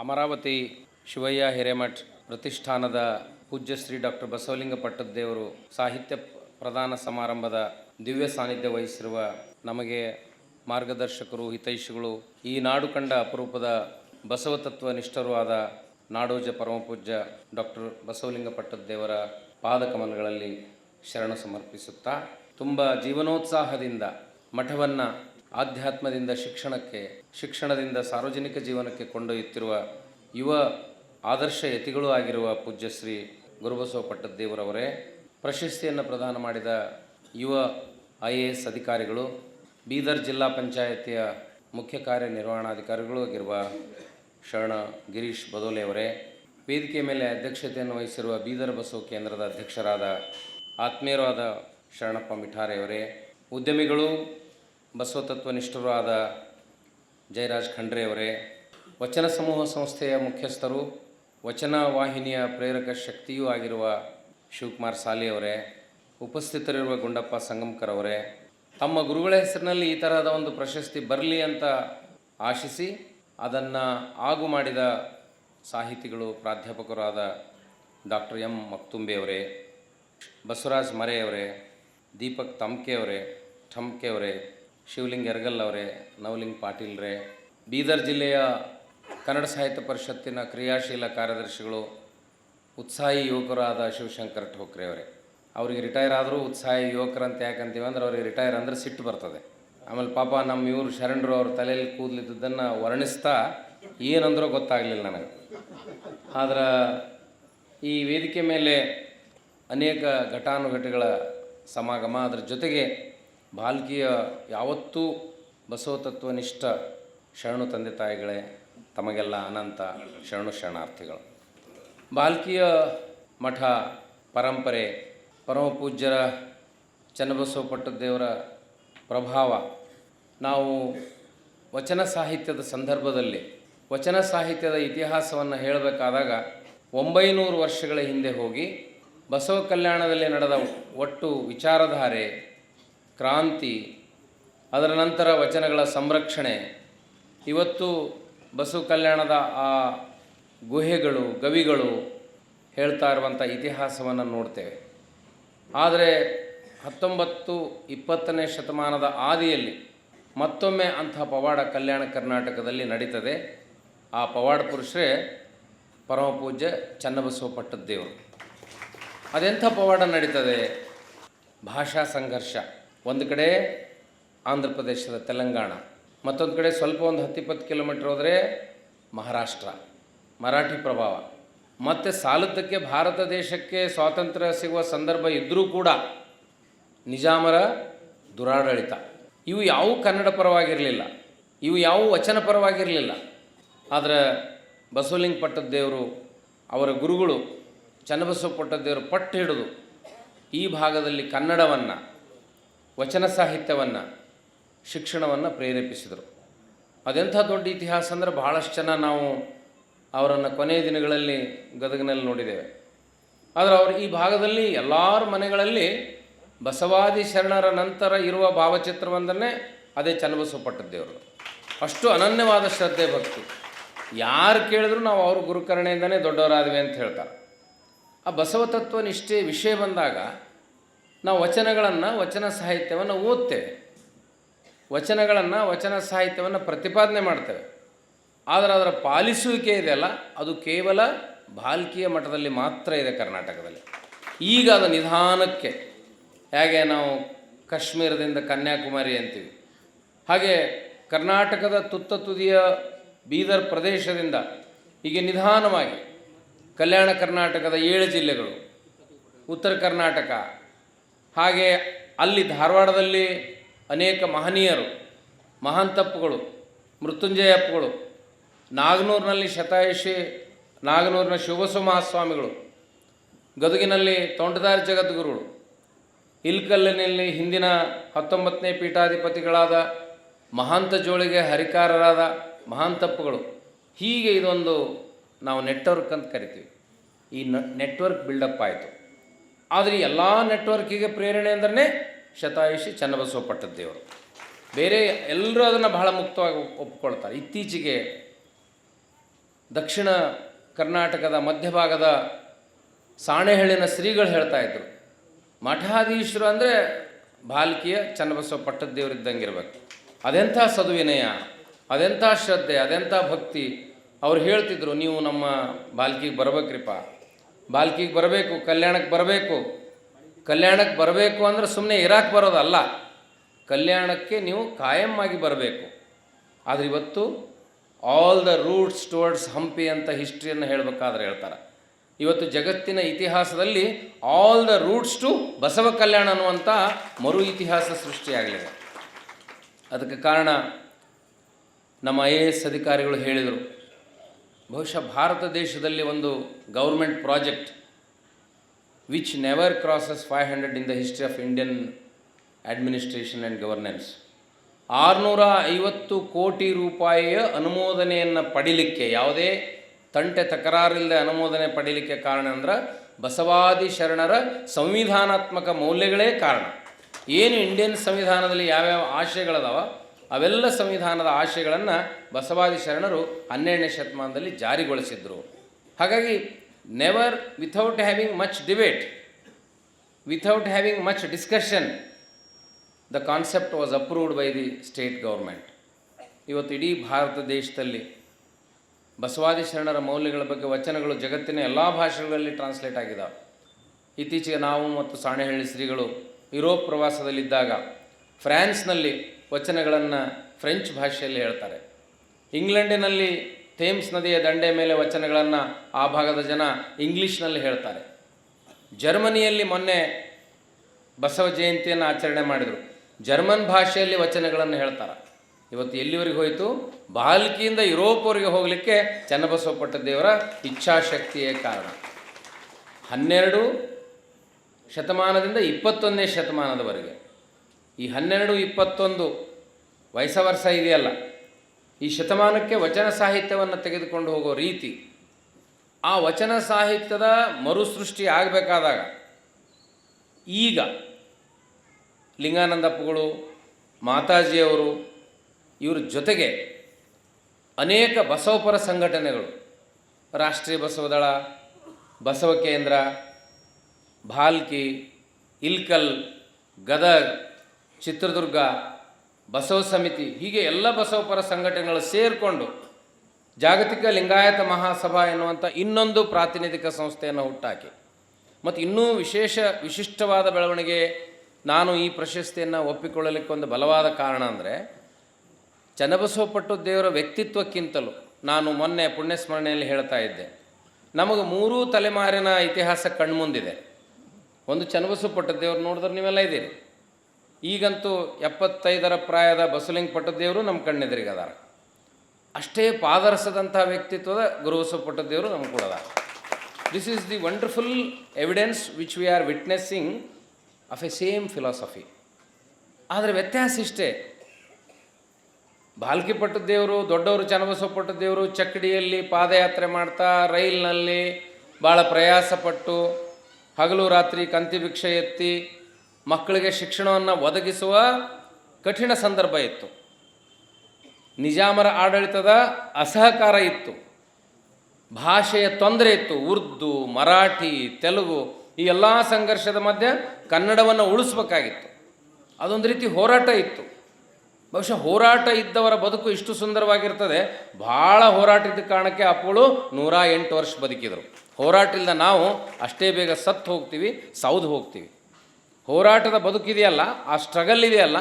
ಅಮರಾವತಿ ಶಿವಯ್ಯ ಹಿರೇಮಠ್ ಪ್ರತಿಷ್ಠಾನದ ಪೂಜ್ಯ ಶ್ರೀ ಡಾಕ್ಟರ್ ಬಸವಲಿಂಗ ಪಟ್ಟದ್ದೇವರು ಸಾಹಿತ್ಯ ಪ್ರದಾನ ಸಮಾರಂಭದ ದಿವ್ಯ ಸಾನ್ನಿಧ್ಯ ವಹಿಸಿರುವ ನಮಗೆ ಮಾರ್ಗದರ್ಶಕರು, ಹಿತೈಷಿಗಳು, ಈ ನಾಡು ಕಂಡ ಅಪರೂಪದ ಬಸವತತ್ವ ನಿಷ್ಠರೂ ಆದ ನಾಡೋಜ ಪರಮಪೂಜ್ಯ ಡಾಕ್ಟರ್ ಬಸವಲಿಂಗ ಪಟ್ಟದ್ದೇವರ ಪಾದಕಮಲಗಳಲ್ಲಿ ಶರಣ ಸಮರ್ಪಿಸುತ್ತಾ, ತುಂಬ ಜೀವನೋತ್ಸಾಹದಿಂದ ಮಠವನ್ನು ಆಧ್ಯಾತ್ಮದಿಂದ ಶಿಕ್ಷಣಕ್ಕೆ, ಶಿಕ್ಷಣದಿಂದ ಸಾರ್ವಜನಿಕ ಜೀವನಕ್ಕೆ ಕೊಂಡೊಯ್ಯುತ್ತಿರುವ ಯುವ ಆದರ್ಶ ಯತಿಗಳೂ ಆಗಿರುವ ಪೂಜ್ಯ ಶ್ರೀ ಗುರುಬಸವ ಪಟ್ಟದ್ದೇವರವರೇ, ಪ್ರಶಸ್ತಿಯನ್ನು ಪ್ರದಾನ ಮಾಡಿದ ಯುವ ಐ ಎ ಎಸ್ ಅಧಿಕಾರಿಗಳು, ಬೀದರ್ ಜಿಲ್ಲಾ ಪಂಚಾಯತಿಯ ಮುಖ್ಯ ಕಾರ್ಯನಿರ್ವಹಣಾಧಿಕಾರಿಗಳು ಆಗಿರುವ ಶರಣ ಗಿರೀಶ್ ಬದೋಲೆಯವರೇ ವೇದಿಕೆ ಮೇಲೆ ಅಧ್ಯಕ್ಷತೆಯನ್ನು ವಹಿಸಿರುವ ಬೀದರ್ ಬಸವ ಕೇಂದ್ರದ ಅಧ್ಯಕ್ಷರಾದ ಆತ್ಮೀಯರಾದ ಶರಣಪ್ಪ ಮಿಠಾರೆಯವರೇ ಉದ್ಯಮಿಗಳು ಬಸವತತ್ವನಿಷ್ಠರು ಆದ ಜಯರಾಜ್ ಖಂಡ್ರೆ ಅವರೇ ವಚನ ಸಮೂಹ ಸಂಸ್ಥೆಯ ಮುಖ್ಯಸ್ಥರು, ವಚನ ವಾಹಿನಿಯ ಪ್ರೇರಕ ಶಕ್ತಿಯೂ ಆಗಿರುವ ಶಿವಕುಮಾರ್ ಸಾಲಿ ಅವರೇ ಉಪಸ್ಥಿತರಿರುವ ಗುಂಡಪ್ಪ ಸಂಗಮ್ಕರವರೇ, ತಮ್ಮ ಗುರುಗಳ ಹೆಸರಿನಲ್ಲಿ ಈ ತರಹದ ಒಂದು ಪ್ರಶಸ್ತಿ ಬರಲಿ ಅಂತ ಆಶಿಸಿ ಅದನ್ನು ಆಗು ಮಾಡಿದ ಸಾಹಿತಿಗಳು ಪ್ರಾಧ್ಯಾಪಕರಾದ ಡಾಕ್ಟರ್ ಎಂ ಮಕ್ತುಂಬೆಯವರೇ, ಬಸವರಾಜ್ ಮರೆಯವರೇ, ದೀಪಕ್ ತಮ್ಕೆ ಅವರೇ ಠಮ್ಕೆ ಅವರೇ ಶಿವಲಿಂಗ್ ಎರಗಲ್ ಅವರೇ, ನವಲಿಂಗ್ ಪಾಟೀಲ್ರೇ ಬೀದರ್ ಜಿಲ್ಲೆಯ ಕನ್ನಡ ಸಾಹಿತ್ಯ ಪರಿಷತ್ತಿನ ಕ್ರಿಯಾಶೀಲ ಕಾರ್ಯದರ್ಶಿಗಳು ಉತ್ಸಾಹಿ ಯುವಕರಾದ ಶಿವಶಂಕರ್ ಠೋಕ್ರೆ ಅವರೇ. ಅವರಿಗೆ ರಿಟೈರ್ ಆದರೂ ಉತ್ಸಾಹಿ ಯುವಕರು ಅಂತ ಯಾಕಂತೀವಿ ಅಂದ್ರೆ ಅವ್ರಿಗೆ ರಿಟೈರ್ ಅಂದರೆ ಸಿಟ್ಟು ಬರ್ತದೆ. ಆಮೇಲೆ ಪಾಪ ನಮ್ಮ ಇವರು ಶರಣರು ಅವ್ರ ತಲೆಯಲ್ಲಿ ಕೂದಲಿದ್ದನ್ನು ವರ್ಣಿಸ್ತಾ ಏನಂದ್ರೂ ಗೊತ್ತಾಗಲಿಲ್ಲ ನನಗೆ. ಆದ್ರೆ ಈ ವೇದಿಕೆ ಮೇಲೆ ಅನೇಕ ಘಟಾನುಘಟಿಗಳ ಸಮಾಗಮ ಅದರ ಜೊತೆಗೆ ಬಾಲ್ಕಿಯ ಯಾವತ್ತೂ ಬಸವತತ್ವನಿಷ್ಠ ಶರಣು ತಂದೆ ತಾಯಿಗಳೇ, ತಮಗೆಲ್ಲ ಅನಂತ ಶರಣು ಶರಣಾರ್ಥಿಗಳು. ಬಾಲ್ಕಿಯ ಮಠ ಪರಂಪರೆ ಪರಮಪೂಜ್ಯರ ಚನ್ನಬಸವ ಪಟ್ಟದೇವರ ಪ್ರಭಾವ, ನಾವು ವಚನ ಸಾಹಿತ್ಯದ ಸಂದರ್ಭದಲ್ಲಿ, ವಚನ ಸಾಹಿತ್ಯದ ಇತಿಹಾಸವನ್ನು ಹೇಳಬೇಕಾದಾಗ ಒಂಬೈನೂರು ವರ್ಷಗಳ ಹಿಂದೆ ಹೋಗಿ ಬಸವ ಕಲ್ಯಾಣದಲ್ಲಿ ನಡೆದ ಒಟ್ಟು ವಿಚಾರಧಾರೆ ಕ್ರಾಂತಿ, ಅದರ ನಂತರ ವಚನಗಳ ಸಂರಕ್ಷಣೆ. ಇವತ್ತು ಬಸವ ಕಲ್ಯಾಣದ ಆ ಗುಹೆಗಳು, ಗವಿಗಳು ಹೇಳ್ತಾ ಇರುವಂಥ ಇತಿಹಾಸವನ್ನು ನೋಡ್ತೇವೆ. ಆದರೆ ಹತ್ತೊಂಬತ್ತು ಇಪ್ಪತ್ತನೇ ಶತಮಾನದ ಆದಿಯಲ್ಲಿ ಮತ್ತೊಮ್ಮೆ ಅಂಥ ಪವಾಡ ಕಲ್ಯಾಣ ಕರ್ನಾಟಕದಲ್ಲಿ ನಡೀತದೆ. ಆ ಪವಾಡ ಪುರುಷರೇ ಪರಮಪೂಜ್ಯ ಚನ್ನಬಸವ ಪಟ್ಟದ್ದೇವರು ಅದೆಂಥ ಪವಾಡ ನಡೀತದೆ? ಭಾಷಾ ಸಂಘರ್ಷ. ಒಂದು ಕಡೆ ಆಂಧ್ರ ಪ್ರದೇಶದ ತೆಲಂಗಾಣ, ಮತ್ತೊಂದು ಕಡೆ ಸ್ವಲ್ಪ ಒಂದು ಹತ್ತಿಪ್ಪತ್ತು ಕಿಲೋಮೀಟ್ರ್ ಹೋದರೆ ಮಹಾರಾಷ್ಟ್ರ, ಮರಾಠಿ ಪ್ರಭಾವ. ಮತ್ತು ಸಾಲದ್ದಕ್ಕೆ ಭಾರತ ದೇಶಕ್ಕೆ ಸ್ವಾತಂತ್ರ್ಯ ಸಿಗುವ ಸಂದರ್ಭ ಇದ್ದರೂ ಕೂಡ ನಿಜಾಮರ ದುರಾಡಳಿತ. ಇವು ಯಾವುವು ಕನ್ನಡ ಪರವಾಗಿರಲಿಲ್ಲ, ಇವು ಯಾವ ವಚನ ಪರವಾಗಿರಲಿಲ್ಲ. ಆದರೆ ಬಸವಲಿಂಗ ಪಟ್ಟದ್ದೇವರು, ಅವರ ಗುರುಗಳು ಚನ್ನಬಸವ ಪಟ್ಟದ್ದೇವರು ಪಟ್ಟು ಹಿಡಿದು ಈ ಭಾಗದಲ್ಲಿ ಕನ್ನಡವನ್ನು ವಚನ ಸಾಹಿತ್ಯವನ್ನು, ಶಿಕ್ಷಣವನ್ನು ಪ್ರೇರೇಪಿಸಿದರು. ಅದೆಂಥ ದೊಡ್ಡ ಇತಿಹಾಸ ಅಂದರೆ ಬಹಳಷ್ಟು ಜನ ನಾವು ಅವರನ್ನು ಕೊನೆಯ ದಿನಗಳಲ್ಲಿ ಗದಗಿನಲ್ಲಿ ನೋಡಿದ್ದೇವೆ. ಆದರೆ ಅವರು ಈ ಭಾಗದಲ್ಲಿ ಎಲ್ಲರ ಮನೆಗಳಲ್ಲಿ ಬಸವಾದಿ ಶರಣರ ನಂತರ ಇರುವ ಭಾವಚಿತ್ರವೊಂದನ್ನೇ ಅದೇ ಚನ್ನಬಸವ ಪಟ್ಟದ್ದೇವರು ಅಷ್ಟು ಅನನ್ಯವಾದ ಶ್ರದ್ಧೆ ಭಕ್ತಿ. ಯಾರು ಕೇಳಿದ್ರು ನಾವು ಅವ್ರ ಗುರುಕರಣೆಯಿಂದನೇ ದೊಡ್ಡವರಾದ್ವಿ ಅಂತ ಹೇಳ್ತಾರೆ. ಆ ಬಸವ ತತ್ವ ನಿಷ್ಠೆ ವಿಷಯ ಬಂದಾಗ ನಾವು ವಚನಗಳನ್ನು ವಚನ ಸಾಹಿತ್ಯವನ್ನು ಓದ್ತೇವೆ. ವಚನಗಳನ್ನು ವಚನ ಸಾಹಿತ್ಯವನ್ನು ಪ್ರತಿಪಾದನೆ ಮಾಡ್ತೇವೆ. ಆದರೆ ಅದರ ಪಾಲಿಸುವಿಕೆ ಇದೆಯಲ್ಲ ಅದು ಕೇವಲ ಬಾಲ್ಕಿಯ ಮಠದಲ್ಲಿ ಮಾತ್ರ ಇದೆ ಕರ್ನಾಟಕದಲ್ಲಿ. ಈಗ ಅದು ನಿಧಾನಕ್ಕೆ, ಹೇಗೆ ನಾವು ಕಾಶ್ಮೀರದಿಂದ ಕನ್ಯಾಕುಮಾರಿ ಅಂತೀವಿ. ಹಾಗೆ ಕರ್ನಾಟಕದ ತುತ್ತ ತುದಿಯ ಬೀದರ್ ಪ್ರದೇಶದಿಂದ ಹೀಗೆ ನಿಧಾನವಾಗಿ ಕಲ್ಯಾಣ ಕರ್ನಾಟಕದ ಏಳು ಜಿಲ್ಲೆಗಳು, ಉತ್ತರ ಕರ್ನಾಟಕ ಹಾಗೆ ಅಲ್ಲಿ ಧಾರವಾಡದಲ್ಲಿ ಅನೇಕ ಮಹನೀಯರು ಮಹಾಂತಪ್ಪಗಳು ಮೃತ್ಯುಂಜಯಪ್ಪಗಳು ನಾಗನೂರಿನಲ್ಲಿ ಶತಾಯುಷಿ, ನಾಗನೂರಿನ ಶಿವಬಸವಮಹಾಸ್ವಾಮಿಗಳು ಗದುಗಿನಲ್ಲಿ ತೋಂಟದಾರಿ ಜಗದ್ಗುರುಗಳು, ಇಲ್ಕಲ್ಲಿನಲ್ಲಿ ಹಿಂದಿನ ಹತ್ತೊಂಬತ್ತನೇ ಪೀಠಾಧಿಪತಿಗಳಾದ ಮಹಾಂತ ಜೋಳಿಗೆ ಹರಿಕಾರರಾದ ಮಹಾಂತಪ್ಪುಗಳು ಹೀಗೆ ಇದೊಂದು ನಾವು ನೆಟ್ವರ್ಕ್ ಅಂತ ಕರಿತೀವಿ. ಈ ನೆಟ್ವರ್ಕ್ ಬಿಲ್ಡಪ್ ಆಯಿತು. ಆದರೆ ಎಲ್ಲ ನೆಟ್ವರ್ಕಿಗೆ ಪ್ರೇರಣೆ ಅಂದ್ರೆ ಶತಾಯುಷಿ ಚನ್ನಬಸವ ಪಟ್ಟದ್ದೇವರು ಬೇರೆ ಎಲ್ಲರೂ ಅದನ್ನು ಬಹಳ ಮುಕ್ತವಾಗಿ ಒಪ್- ಒಪ್ಕೊಳ್ತಾರೆ. ಇತ್ತೀಚೆಗೆ ದಕ್ಷಿಣ ಕರ್ನಾಟಕದ ಮಧ್ಯಭಾಗದ ಸಾಣೆಹಳ್ಳಿನ ಶ್ರೀಗಳು ಹೇಳ್ತಾ ಇದ್ರು. ಮಠಾಧೀಶರು ಅಂದರೆ ಬಾಲ್ಕಿಯ ಚನ್ನಬಸವ ಪಟ್ಟದ್ದೇವರಿದ್ದಂಗಿರ್ಬೇಕು ಅದೆಂಥ ಸದುವಿನಯ, ಅದೆಂಥ ಶ್ರದ್ಧೆ, ಅದೆಂಥ ಭಕ್ತಿ. ಅವ್ರು ಹೇಳ್ತಿದ್ರು, ನೀವು ನಮ್ಮ ಬಾಲ್ಕಿಗೆ ಬರ್ಬೇಕ್ರಿಪ್ಪ. ಬಾಲ್ಕಿಗೆ ಬರಬೇಕು, ಕಲ್ಯಾಣಕ್ಕೆ ಬರಬೇಕು. ಕಲ್ಯಾಣಕ್ಕೆ ಬರಬೇಕು ಅಂದ್ರೆ ಸುಮ್ಮನೆ ಇರಾಕ್ ಬರೋದಲ್ಲ. ಕಲ್ಯಾಣಕ್ಕೆ ನೀವು ಕಾಯಂ ಆಗಿ ಬರಬೇಕು. ಆದರೆ ಇವತ್ತು all the roots towards Hampi ಅಂತ ಹಿಸ್ಟ್ರಿಯನ್ನು ಹೇಳಬೇಕಾದ್ರೆ ಹೇಳ್ತಾರೆ. ಇವತ್ತು ಜಗತ್ತಿನ ಇತಿಹಾಸದಲ್ಲಿ all the roots to Basava Kalyana ಅನ್ನುವಂಥ ಮರು ಇತಿಹಾಸ ಸೃಷ್ಟಿಯಾಗಲಿದೆ. ಅದಕ್ಕೆ ಕಾರಣ ನಮ್ಮ ಐ ಎ ಎಸ್ ಅಧಿಕಾರಿಗಳು ಹೇಳಿದರು. ಬಹುಶಃ ಭಾರತ ದೇಶದಲ್ಲಿ ಒಂದು government project which never crosses five hundred in the history of Indian administration and governance. ಆರುನೂರ ಐವತ್ತು ಕೋಟಿ ರೂಪಾಯಿಯ ಅನುಮೋದನೆಯನ್ನು ಪಡಿಲಿಕ್ಕೆ ಯಾವುದೇ ತಂಟೆ ತಕರಾರಿಲ್ಲದೆ ಅನುಮೋದನೆ ಪಡೀಲಿಕ್ಕೆ ಕಾರಣ ಅಂದ್ರೆ ಬಸವಾದಿ ಶರಣರ ಸಂವಿಧಾನಾತ್ಮಕ ಮೌಲ್ಯಗಳೇ ಕಾರಣ. ಏನು ಇಂಡಿಯನ್ ಸಂವಿಧಾನದಲ್ಲಿ ಯಾವ್ಯಾವ ಆಶಯಗಳದಾವ? ಅವೆಲ್ಲ ಸಂವಿಧಾನದ ಆಶಯಗಳನ್ನು ಬಸವಾದಿ ಶರಣರು ಹನ್ನೆರಡನೇ ಶತಮಾನದಲ್ಲಿ ಜಾರಿಗೊಳಿಸಿದ್ರು. ಹಾಗಾಗಿ never without having much debate without having much discussion the concept was approved by the state government ಇವತ್ತು ಇಡೀ ಭಾರತ ದೇಶದಲ್ಲಿ ಬಸವಾದಿ ಶರಣರ ಮೌಲ್ಯಗಳ ಬಗ್ಗೆ ವಚನಗಳು ಜಗತ್ತಿನ ಎಲ್ಲ ಭಾಷೆಗಳಲ್ಲಿ ಟ್ರಾನ್ಸ್ಲೇಟ್ ಆಗಿದ್ದಾವೆ ಇತ್ತೀಚೆಗೆ ನಾವು ಮತ್ತು ಸಾಣೆಹಳ್ಳಿ ಶ್ರೀಗಳು ಯುರೋಪ್ ಪ್ರವಾಸದಲ್ಲಿದ್ದಾಗ ಫ್ರಾನ್ಸ್ನಲ್ಲಿ ವಚನಗಳನ್ನು ಫ್ರೆಂಚ್ ಭಾಷೆಯಲ್ಲಿ ಹೇಳ್ತಾರೆ. ಇಂಗ್ಲೆಂಡಿನಲ್ಲಿ ಥೇಮ್ಸ್ ನದಿಯ ದಂಡೆ ಮೇಲೆ ವಚನಗಳನ್ನು ಆ ಭಾಗದ ಜನ ಇಂಗ್ಲೀಷ್ನಲ್ಲಿ ಹೇಳ್ತಾರೆ. ಜರ್ಮನಿಯಲ್ಲಿ ಮೊನ್ನೆ ಬಸವ ಜಯಂತಿಯನ್ನು ಆಚರಣೆ ಮಾಡಿದರು. ಜರ್ಮನ್ ಭಾಷೆಯಲ್ಲಿ ವಚನಗಳನ್ನು ಹೇಳ್ತಾರೆ. ಇವತ್ತು ಎಲ್ಲಿವರೆಗೆ ಹೋಯಿತು? ಬಾಲ್ಕಿಯಿಂದ ಯುರೋಪ್ವರೆಗೆ ಹೋಗಲಿಕ್ಕೆ ಚನ್ನಬಸವ ದೇವರ ಇಚ್ಛಾಶಕ್ತಿಯೇ ಕಾರಣ. ಹನ್ನೆರಡು ಶತಮಾನದಿಂದ ಇಪ್ಪತ್ತೊಂದನೇ ಶತಮಾನದವರೆಗೆ. ಈ ಹನ್ನೆರಡು ಇಪ್ಪತ್ತೊಂದು ವಯಸ್ಸ ವರ್ಷ ಇದೆಯಲ್ಲ, ಈ ಶತಮಾನಕ್ಕೆ ವಚನ ಸಾಹಿತ್ಯವನ್ನು ತೆಗೆದುಕೊಂಡು ಹೋಗೋ ರೀತಿ, ಆ ವಚನ ಸಾಹಿತ್ಯದ ಮರುಸೃಷ್ಟಿ ಆಗಬೇಕಾದಾಗ, ಈಗ ಲಿಂಗಾನಂದಪ್ಪಗಳು, ಮಾತಾಜಿಯವರು, ಇವ್ರ ಜೊತೆಗೆ ಅನೇಕ ಬಸವಪರ ಸಂಘಟನೆಗಳು, ರಾಷ್ಟ್ರೀಯ ಬಸವದಳ ಬಸವ ಕೇಂದ್ರ, ಭಾಲ್ಕಿ, ಇಲ್ಕಲ್, ಗದಗ್ ಚಿತ್ರದುರ್ಗ ಬಸವ ಸಮಿತಿ, ಹೀಗೆ ಎಲ್ಲ ಬಸವಪರ ಸಂಘಟನೆಗಳು ಸೇರಿಕೊಂಡು ಜಾಗತಿಕ ಲಿಂಗಾಯತ ಮಹಾಸಭಾ ಎನ್ನುವಂಥ ಇನ್ನೊಂದು ಪ್ರಾತಿನಿಧಿಕ ಸಂಸ್ಥೆಯನ್ನು ಹುಟ್ಟಾಕಿ. ಮತ್ತು ಇನ್ನೂ ವಿಶೇಷ ವಿಶಿಷ್ಟವಾದ ಬೆಳವಣಿಗೆ ನಾನು ಈ ಪ್ರಶಸ್ತಿಯನ್ನು ಒಪ್ಪಿಕೊಳ್ಳಲಿಕ್ಕೆ ಒಂದು ಬಲವಾದ ಕಾರಣ ಅಂದರೆ, ಚನ್ನಬಸವಪಟ್ಟು ದೇವರ ವ್ಯಕ್ತಿತ್ವಕ್ಕಿಂತಲೂ ನಾನು ಮೊನ್ನೆ ಪುಣ್ಯಸ್ಮರಣೆಯಲ್ಲಿ ಹೇಳ್ತಾ ಇದ್ದೆ. ನಮಗೆ ಮೂರೂ ತಲೆಮಾರಿನ ಇತಿಹಾಸ ಕಣ್ಮುಂದಿದೆ. ಒಂದು ಚನ್ನಬಸವಪಟ್ಟು ದೇವರು ನೋಡಿದ್ರೆ ನೀವೆಲ್ಲ ಇದ್ದೀರಿ. ಈಗಂತೂ ಎಪ್ಪತ್ತೈದರ ಪ್ರಾಯದ ಬಸಲಿಂಗ್ ಪಟ್ಟದೇವರು ನಮ್ಮ ಕಣ್ಣೆದುರಿಗದಾರ. ಅಷ್ಟೇ ಪಾದರಸದಂಥ ವ್ಯಕ್ತಿತ್ವದ ಗುರುಬಸವ ಪಟ್ಟದೇವರು ನಮ್ಗೆ ಕೂಡ this is the wonderful evidence which we are witnessing of a same philosophy ಆದರೆ ವ್ಯತ್ಯಾಸ ಇಷ್ಟೇ. ಬಾಲ್ಕಿ ಪಟ್ಟದೇವರು, ದೊಡ್ಡವರು ಚನ್ನಬಸವ ಪಟ್ಟದೇವರು ಚಕ್ಕಡಿಯಲ್ಲಿ ಪಾದಯಾತ್ರೆ ಮಾಡ್ತಾ ರೈಲ್ನಲ್ಲಿ ಭಾಳ ಪ್ರಯಾಸಪಟ್ಟು ಹಗಲು ರಾತ್ರಿ ಕಂತಿ ಭಿಕ್ಷೆ ಎತ್ತಿ ಮಕ್ಕಳಿಗೆ ಶಿಕ್ಷಣವನ್ನು ಒದಗಿಸುವ ಕಠಿಣ ಸಂದರ್ಭ ಇತ್ತು. ನಿಜಾಮರ ಆಡಳಿತದ ಅಸಹಕಾರ ಇತ್ತು. ಭಾಷೆಯ ತೊಂದರೆ ಇತ್ತು. ಉರ್ದು, ಮರಾಠಿ, ತೆಲುಗು ಈ ಎಲ್ಲ ಸಂಘರ್ಷದ ಮಧ್ಯೆ ಕನ್ನಡವನ್ನು ಉಳಿಸ್ಬೇಕಾಗಿತ್ತು. ಅದೊಂದು ರೀತಿ ಹೋರಾಟ ಇತ್ತು. ಬಹುಶಃ ಹೋರಾಟ ಇದ್ದವರ ಬದುಕು ಇಷ್ಟು ಸುಂದರವಾಗಿರ್ತದೆ. ಭಾಳ ಹೋರಾಟ ಇದ್ದ ಕಾರಣಕ್ಕೆ ಅಪ್ಪಳು ನೂರ ಎಂಟು ವರ್ಷ ಬದುಕಿದರು. ಹೋರಾಟ ಇಲ್ಲದ ನಾವು ಅಷ್ಟೇ ಬೇಗ ಸತ್ತು ಹೋಗ್ತೀವಿ ಸೌದು ಹೋಗ್ತೀವಿ. ಹೋರಾಟದ ಬದುಕಿದೆಯಲ್ಲ, ಆ ಸ್ಟ್ರಗಲ್ ಇದೆಯಲ್ಲ,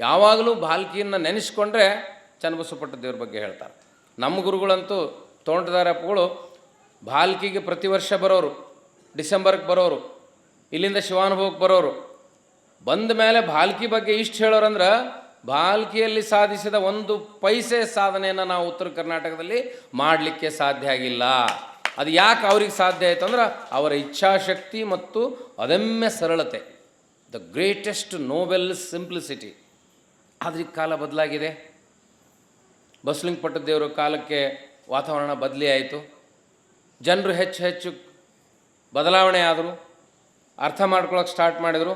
ಯಾವಾಗಲೂ ಬಾಲ್ಕಿಯನ್ನು ನೆನೆಸ್ಕೊಂಡ್ರೆ ಚನ್ನಬಸಪಟ್ಟ ದೇವ್ರ ಬಗ್ಗೆ ಹೇಳ್ತಾರೆ. ನಮ್ಮ ಗುರುಗಳಂತೂ ತೋಂಟದಾರಪ್ಪಗಳು ಬಾಲ್ಕಿಗೆ ಪ್ರತಿ ವರ್ಷ ಬರೋರು, ಡಿಸೆಂಬರ್ಗೆ ಬರೋರು, ಇಲ್ಲಿಂದ ಶಿವಾನುಭವಕ್ಕೆ ಬರೋರು, ಬಂದ ಮೇಲೆ ಬಾಲ್ಕಿ ಬಗ್ಗೆ ಇಷ್ಟು ಹೇಳೋರಂದ್ರೆ, ಬಾಲ್ಕಿಯಲ್ಲಿ ಸಾಧಿಸಿದ ಒಂದು ಪೈಸೆ ಸಾಧನೆಯನ್ನು ನಾವು ಉತ್ತರ ಕರ್ನಾಟಕದಲ್ಲಿ ಮಾಡಲಿಕ್ಕೆ ಸಾಧ್ಯ ಆಗಿಲ್ಲ. ಅದು ಯಾಕೆ ಅವ್ರಿಗೆ ಸಾಧ್ಯ ಆಯಿತು ಅಂದ್ರೆ, ಅವರ ಇಚ್ಛಾಶಕ್ತಿ ಮತ್ತು ಅದಮ್ಯ ಸರಳತೆ. ದ ಗ್ರೇಟೆಸ್ಟ್ ನೋವೆಲ್ ಸಿಂಪ್ಲಿಸಿಟಿ ಆದರೆ ಈಗ ಕಾಲ ಬದಲಾಗಿದೆ. ಬಸಲಿಂಗ ಪಟ್ಟದೇವರ ಕಾಲಕ್ಕೆ ವಾತಾವರಣ ಬದಲಿ ಆಯಿತು. ಜನರು ಹೆಚ್ಚು ಹೆಚ್ಚು ಬದಲಾವಣೆ ಆದರು. ಅರ್ಥ ಮಾಡ್ಕೊಳ್ಳೋಕೆ ಸ್ಟಾರ್ಟ್ ಮಾಡಿದರು.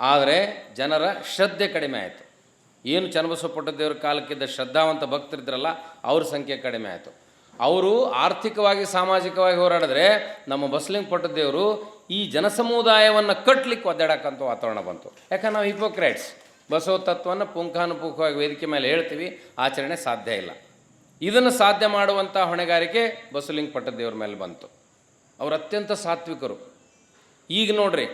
ಆದರೆ ಜನರ ಶ್ರದ್ಧೆ ಕಡಿಮೆ ಆಯಿತು. ಏನು ಚನ್ನಬಸವ ಪಟ್ಟದೇವರ ಕಾಲಕ್ಕಿದ್ದ ಶ್ರದ್ಧಾವಂತ ಭಕ್ತರಿದ್ರಲ್ಲ, ಅವ್ರ ಸಂಖ್ಯೆ ಕಡಿಮೆ ಆಯಿತು. ಅವರು ಆರ್ಥಿಕವಾಗಿ, ಸಾಮಾಜಿಕವಾಗಿ ಹೋರಾಡಿದ್ರೆ ನಮ್ಮ ಬಸ್ಲಿಂಗ್ ಪಟ್ಟದೇವರು ಈ ಜನಸಮುದಾಯವನ್ನು ಕಟ್ಟಲಿಕ್ಕೆ ಒದ್ದಾಡಕ್ಕಂಥ ವಾತಾವರಣ ಬಂತು. ಯಾಕಂದ್ರೆ ನಾವು ಹಿಪೋಕ್ರೇಟ್ಸ್ ಬಸವ ತತ್ವವನ್ನು ಪುಂಖಾನುಪುಂಖವಾಗಿ ವೇದಿಕೆ ಮೇಲೆ ಹೇಳ್ತೀವಿ, ಆಚರಣೆ ಸಾಧ್ಯ ಇಲ್ಲ. ಇದನ್ನು ಸಾಧ್ಯ ಮಾಡುವಂಥ ಹೊಣೆಗಾರಿಕೆ ಬಸಲಿಂಗ್ ಪಟ್ಟದೇವ್ರ ಮೇಲೆ ಬಂತು. ಅವರು ಅತ್ಯಂತ ಸಾತ್ವಿಕರು. ಈಗ ನೋಡ್ರಿ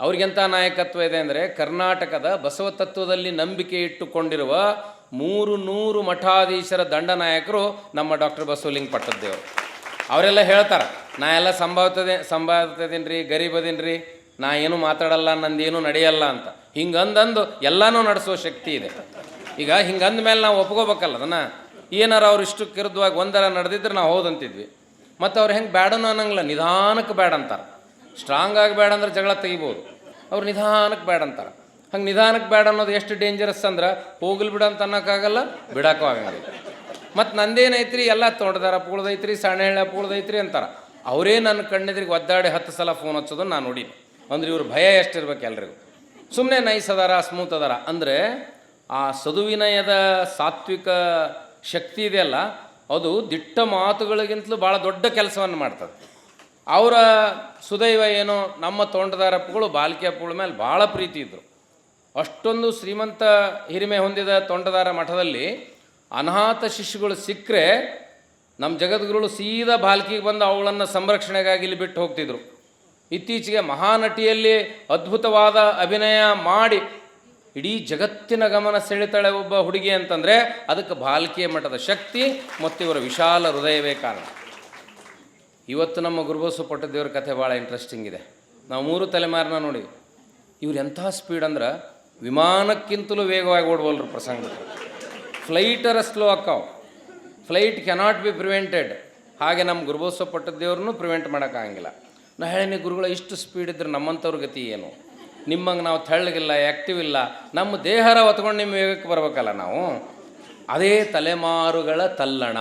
ಅವ್ರಿಗೆಂಥ ನಾಯಕತ್ವ ಇದೆ ಅಂದರೆ ಕರ್ನಾಟಕದ ಬಸವ ತತ್ವದಲ್ಲಿ ನಂಬಿಕೆ ಇಟ್ಟುಕೊಂಡಿರುವ ಮೂರು ನೂರು ಮಠಾಧೀಶರ ದಂಡನಾಯಕರು ನಮ್ಮ ಡಾಕ್ಟರ್ ಬಸವಲಿಂಗ ಪಟ್ಟದ್ದೇವರು ಅವರೆಲ್ಲ ಹೇಳ್ತಾರೆ, ನಾ ಎಲ್ಲ ಸಂಭಾವತದೆ ಸಂಭಾವ್ಯತದೀನಿ ರೀ ಗರೀಬದೀನಿ ರೀ ನಾ ಏನು ಮಾತಾಡಲ್ಲ, ನಂದೇನು ನಡೆಯಲ್ಲ ಅಂತ. ಹಿಂಗಂದಂದು ಎಲ್ಲನೂ ನಡೆಸೋ ಶಕ್ತಿ ಇದೆ. ಈಗ ಹಿಂಗಂದ ಮೇಲೆ ನಾವು ಒಪ್ಕೋಬೇಕಲ್ಲ ಅದನ್ನು. ಏನಾರು ಅವ್ರು ಇಷ್ಟು ಕಿರಿದ್ವಾಗಿ ಒಂದರ ನಡೆದಿದ್ರೆ ನಾವು ಹೌದಂತಿದ್ವಿ. ಮತ್ತು ಅವ್ರು ಹೆಂಗೆ ಬ್ಯಾಡನೂ ಅನ್ನಂಗಿಲ್ಲ, ನಿಧಾನಕ್ಕೆ ಬ್ಯಾಡ ಅಂತಾರೆ ಸ್ಟ್ರಾಂಗ್ ಆಗಿ ಬೇಡ ಅಂದ್ರೆ ಜಗಳ ತೆಗಿಬೋದು. ಅವ್ರು ನಿಧಾನಕ್ಕೆ ಬೇಡ ಅಂತಾರೆ ಹಂಗೆ ನಿಧಾನಕ್ಕೆ ಬೇಡ ಅನ್ನೋದು ಎಷ್ಟು ಡೇಂಜರಸ್ ಅಂದ್ರೆ ಹೋಗಲ್ ಬಿಡ ಅಂತ ಅನ್ನೋಕ್ಕಾಗಲ್ಲ ಬಿಡಕ್ಕೂ ಆಗಂಗಿಲ್ಲ. ಮತ್ತು ನಂದೇನೈತ್ರಿ, ಎಲ್ಲ ತೋಟದಾರ ಪೂಳ್ದೈತ್ರಿ ಸಣ್ಣ ಹೇಳ ಪೂಳ್ದೈತ್ರಿ ಅಂತಾರೆ. ಅವರೇ ನನ್ನ ಕಣ್ಣೆದ್ರಿಗೆ ಒದ್ದಾಡಿ ಹತ್ತು ಸಲ ಫೋನ್ ಹಚ್ಚೋದನ್ನು ನಾನು ನೋಡಿ ಅಂದ್ರೆ ಇವ್ರ ಭಯ ಎಷ್ಟಿರ್ಬೇಕು ಎಲ್ರಿಗೂ. ಸುಮ್ಮನೆ ನೈಸ್ ಅದಾರ ಸ್ಮೂತ್ ಅದಾರ. ಅಂದರೆ ಆ ಸದುವಿನಯದ ಸಾತ್ವಿಕ ಶಕ್ತಿ ಇದೆಯಲ್ಲ ಅದು ದಿಟ್ಟ ಮಾತುಗಳಿಗಿಂತಲೂ ಭಾಳ ದೊಡ್ಡ ಕೆಲಸವನ್ನು ಮಾಡ್ತದೆ. ಅವರ ಸುದೈವ ಏನೋ ನಮ್ಮ ತೋಂಟದಾರಪ್ಪಗಳು ಬಾಲಕಿಯಪ್ಪಗಳ ಮೇಲೆ ಭಾಳ ಪ್ರೀತಿ ಇದ್ದರು ಅಷ್ಟೊಂದು ಶ್ರೀಮಂತ ಹಿರಿಮೆ ಹೊಂದಿದ ತೋಂಡದಾರ ಮಠದಲ್ಲಿ ಅನಾಥ ಶಿಶುಗಳು ಸಿಕ್ಕರೆ ನಮ್ಮ ಜಗದ್ಗುರುಗಳು ಸೀದಾ ಬಾಲ್ಕಿಗೆ ಬಂದು ಅವುಗಳನ್ನು ಸಂರಕ್ಷಣೆಗಾಗಿ ಇಲ್ಲಿ ಬಿಟ್ಟು ಹೋಗ್ತಿದ್ರು. ಇತ್ತೀಚೆಗೆ ಮಹಾನಟಿಯಲ್ಲಿ ಅದ್ಭುತವಾದ ಅಭಿನಯ ಮಾಡಿ ಇಡೀ ಜಗತ್ತಿನ ಗಮನ ಸೆಳೆತಾಳೆ ಒಬ್ಬ ಹುಡುಗಿ ಅಂತಂದರೆ ಅದಕ್ಕೆ ಬಾಲ್ಕಿಯ ಮಠದ ಶಕ್ತಿ ಮತ್ತು ಇವರ ವಿಶಾಲ ಹೃದಯವೇ ಕಾರಣ. ಇವತ್ತು ನಮ್ಮ ಗುರುಬಸು ಪಟ್ಟದೇವ್ರ ಕಥೆ ಭಾಳ ಇಂಟ್ರೆಸ್ಟಿಂಗ್ ಇದೆ. ನಾವು ಮೂರು ತಲೆಮಾರನ್ನ ನೋಡಿ ಇವ್ರು ಎಂಥ ಸ್ಪೀಡ್ ಅಂದ್ರೆ ವಿಮಾನಕ್ಕಿಂತಲೂ ವೇಗವಾಗಿ ಓಡ್ಬೋಲ್ರಿ ಪ್ರಸಂಗ. ಫ್ಲೈಟರ ಸ್ಲೋ ಅಕ್ಕಾವು. ಫ್ಲೈಟ್ ಕೆನಾಟ್ ಬಿ ಪ್ರಿವೆಂಟೆಡ್ ಹಾಗೆ ನಮ್ಮ ಗುರುಬೋತ್ಸವ ಪಟ್ಟದೇವ್ರನ್ನೂ ಪ್ರಿವೆಂಟ್ ಮಾಡೋಕ್ಕಾಗಿಲ್ಲ ನಾ ಹೇಳಿನಿ ಗುರುಗಳ, ಇಷ್ಟು ಸ್ಪೀಡ್ ಇದ್ರೆ ನಮ್ಮಂಥವ್ರ ಗತಿ ಏನು? ನಿಮ್ಮಂಗೆ ನಾವು ತೆಳ್ಳಗಿಲ್ಲ ಆ್ಯಕ್ಟಿವ್ ಇಲ್ಲ. ನಮ್ಮ ದೇಹರ ಹೊತ್ಕೊಂಡು ನಿಮ್ಮ ವೇಗಕ್ಕೆ ಬರಬೇಕಲ್ಲ ನಾವು? ಅದೇ ತಲೆಮಾರುಗಳ ತಲ್ಲಣ.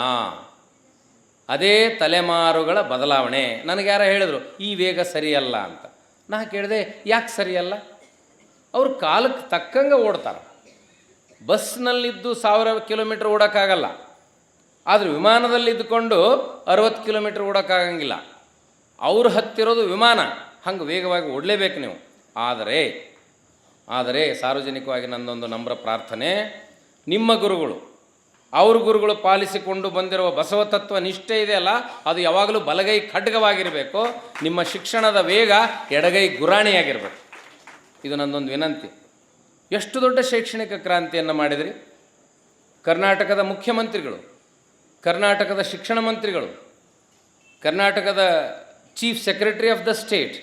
ಅದೇ ತಲೆಮಾರುಗಳ ಬದಲಾವಣೆ. ನನಗೆ ಯಾರೋ ಹೇಳಿದ್ರು, ಈ ವೇಗ ಸರಿಯಲ್ಲ ಅಂತ. ನಾ ಕೇಳಿದೆ, ಯಾಕೆ ಸರಿಯಲ್ಲ? ಅವ್ರು ಕಾಲಕ್ಕೆ ತಕ್ಕಂಗೆ ಓಡ್ತಾರೆ. ಬಸ್ನಲ್ಲಿದ್ದು ಸಾವಿರ ಕಿಲೋಮೀಟ್ರ್ ಓಡೋಕ್ಕಾಗಲ್ಲ. ಆದರೆ ವಿಮಾನದಲ್ಲಿ ಇದ್ದುಕೊಂಡು ಅರವತ್ತು ಕಿಲೋಮೀಟ್ರ್ ಓಡೋಕ್ಕಾಗಂಗಿಲ್ಲ. ಅವ್ರು ಹತ್ತಿರೋದು ವಿಮಾನ. ಹಂಗೆ ವೇಗವಾಗಿ ಓಡಲೇಬೇಕು ನೀವು. ಆದರೆ ಆದರೆ ಸಾರ್ವಜನಿಕವಾಗಿ ನನ್ನೊಂದು ನಮ್ರ ಪ್ರಾರ್ಥನೆ. ನಿಮ್ಮ ಗುರುಗಳು, ಅವ್ರ ಗುರುಗಳು ಪಾಲಿಸಿಕೊಂಡು ಬಂದಿರುವ ಬಸವ ತತ್ವ ನಿಷ್ಠೆ ಇದೆಯಲ್ಲ, ಅದು ಯಾವಾಗಲೂ ಬಲಗೈ ಖಡ್ಗವಾಗಿರಬೇಕು. ನಿಮ್ಮ ಶಿಕ್ಷಣದ ವೇಗ ಎಡಗೈ ಗುರಾಣಿಯಾಗಿರಬೇಕು. ಇದು ನನ್ನೊಂದು ವಿನಂತಿ. ಎಷ್ಟು ದೊಡ್ಡ ಶೈಕ್ಷಣಿಕ ಕ್ರಾಂತಿಯನ್ನು ಮಾಡಿದಿರಿ? ಕರ್ನಾಟಕದ ಮುಖ್ಯಮಂತ್ರಿಗಳು, ಕರ್ನಾಟಕದ ಶಿಕ್ಷಣ ಮಂತ್ರಿಗಳು, ಕರ್ನಾಟಕದ chief secretary of the state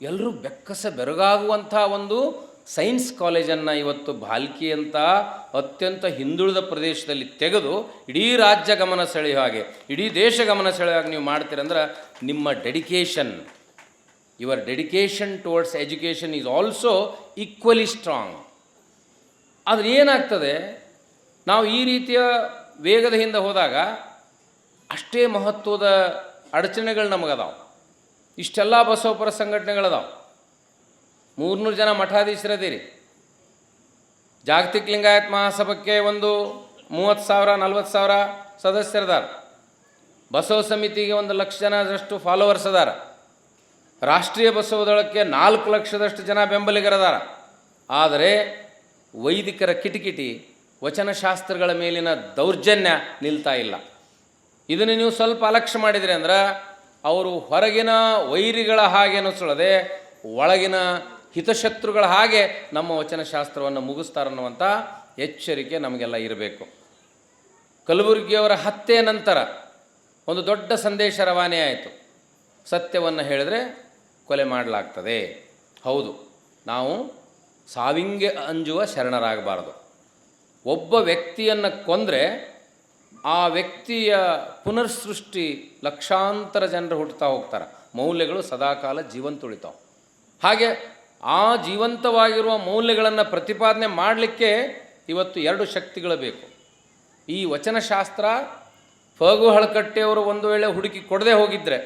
ಎಲ್ಲರೂ ಬೆಕ್ಕಸ ಬೆರಗಾಗುವಂಥ ಒಂದು ಸೈನ್ಸ್ ಕಾಲೇಜನ್ನು ಇವತ್ತು ಭಾಲ್ಕಿ ಅಂತ ಅತ್ಯಂತ ಹಿಂದುಳಿದ ಪ್ರದೇಶದಲ್ಲಿ ತೆಗೆದು ಇಡೀ ರಾಜ್ಯ ಗಮನ ಸೆಳೆಯೋ ಹಾಗೆ, ಇಡೀ ದೇಶ ಗಮನ ಸೆಳೆಯೋ ಹಾಗೆ ನೀವು ಮಾಡ್ತೀರಂದ್ರೆ ನಿಮ್ಮ dedication your dedication towards education is also equally strong ಆದರೆ ಏನಾಗ್ತದೆ? ನಾವು ಈ ರೀತಿಯ ವೇಗದ ಹಿಂದೆ ಹೋದಾಗ ಅಷ್ಟೇ ಮಹತ್ವದ ಅಡಚಣೆಗಳು ನಮಗದಾವೆ. ಇಷ್ಟೆಲ್ಲ ಬಸವಪರ ಸಂಘಟನೆಗಳದಾವೆ. ಮೂರ್ನೂರು ಜನ ಮಠಾಧೀಶರದಿರಿ. ಜಾಗತಿಕ ಲಿಂಗಾಯತ್ ಮಹಾಸಭಕ್ಕೆ ಒಂದು ಮೂವತ್ತು ಸಾವಿರ, ನಲ್ವತ್ತು ಸಾವಿರ ಸದಸ್ಯರದಾರ. ಬಸವ ಸಮಿತಿಗೆ ಒಂದು ಲಕ್ಷ ಜನದಷ್ಟು ಫಾಲೋವರ್ಸ್ ಅದಾರ. ರಾಷ್ಟ್ರೀಯ ಬಸವದಳಕ್ಕೆ ನಾಲ್ಕು ಲಕ್ಷದಷ್ಟು ಜನ ಬೆಂಬಲಿಗರದಾರ. ಆದರೆ ವೈದಿಕರ ಕಿಟಕಿಟಿ, ವಚನಶಾಸ್ತ್ರಗಳ ಮೇಲಿನ ದೌರ್ಜನ್ಯ ನಿಲ್ತಾ ಇಲ್ಲ. ಇದನ್ನು ನೀವು ಸ್ವಲ್ಪ ಅಲಕ್ಷ್ಯ ಮಾಡಿದ್ರಿ ಅಂದ್ರೆ, ಅವರು ಹೊರಗಿನ ವೈರಿಗಳ ಹಾಗೆ ಅನಿಸಳದೆ ಒಳಗಿನ ಹಿತಶತ್ರುಗಳ ಹಾಗೆ ನಮ್ಮ ವಚನಶಾಸ್ತ್ರವನ್ನು ಮುಗಿಸ್ತಾರನ್ನುವಂಥ ಎಚ್ಚರಿಕೆ ನಮಗೆಲ್ಲ ಇರಬೇಕು. ಕಲಬುರಗಿಯವರ ಹತ್ಯೆ ನಂತರ ಒಂದು ದೊಡ್ಡ ಸಂದೇಶ ರವಾನೆ ಆಯಿತು ಸತ್ಯವನ್ನು ಹೇಳಿದ್ರೆ ಕೊಲೆ ಮಾಡಲಾಗ್ತದೆ. ಹೌದು, ನಾವು ಸಾವಿಂಗೆ ಅಂಜುವ ಶರಣರಾಗಬಾರದು. ಒಬ್ಬ ವ್ಯಕ್ತಿಯನ್ನು ಕೊಂದರೆ ಆ ವ್ಯಕ್ತಿಯ ಪುನರ್ಸೃಷ್ಟಿ ಲಕ್ಷಾಂತರ ಜನರು ಹುಟ್ಟುತ್ತಾ ಹೋಗ್ತಾರೆ. ಮೌಲ್ಯಗಳು ಸದಾಕಾಲ ಜೀವಂತ ಉಳಿತಾವೆ ಹಾಗೆ ಆ ಜೀವಂತವಾಗಿರುವ ಮೌಲ್ಯಗಳನ್ನು ಪ್ರತಿಪಾದನೆ ಮಾಡಲಿಕ್ಕೆ ಇವತ್ತು ಎರಡು ಶಕ್ತಿಗಳು ಬೇಕು. ಈ ವಚನಶಾಸ್ತ್ರ ಫಗು ಹಳಕಟ್ಟೆಯವರು ಒಂದು ವೇಳೆ ಹುಡುಕಿ ಕೊಡದೆ ಹೋಗಿದ್ದರೆ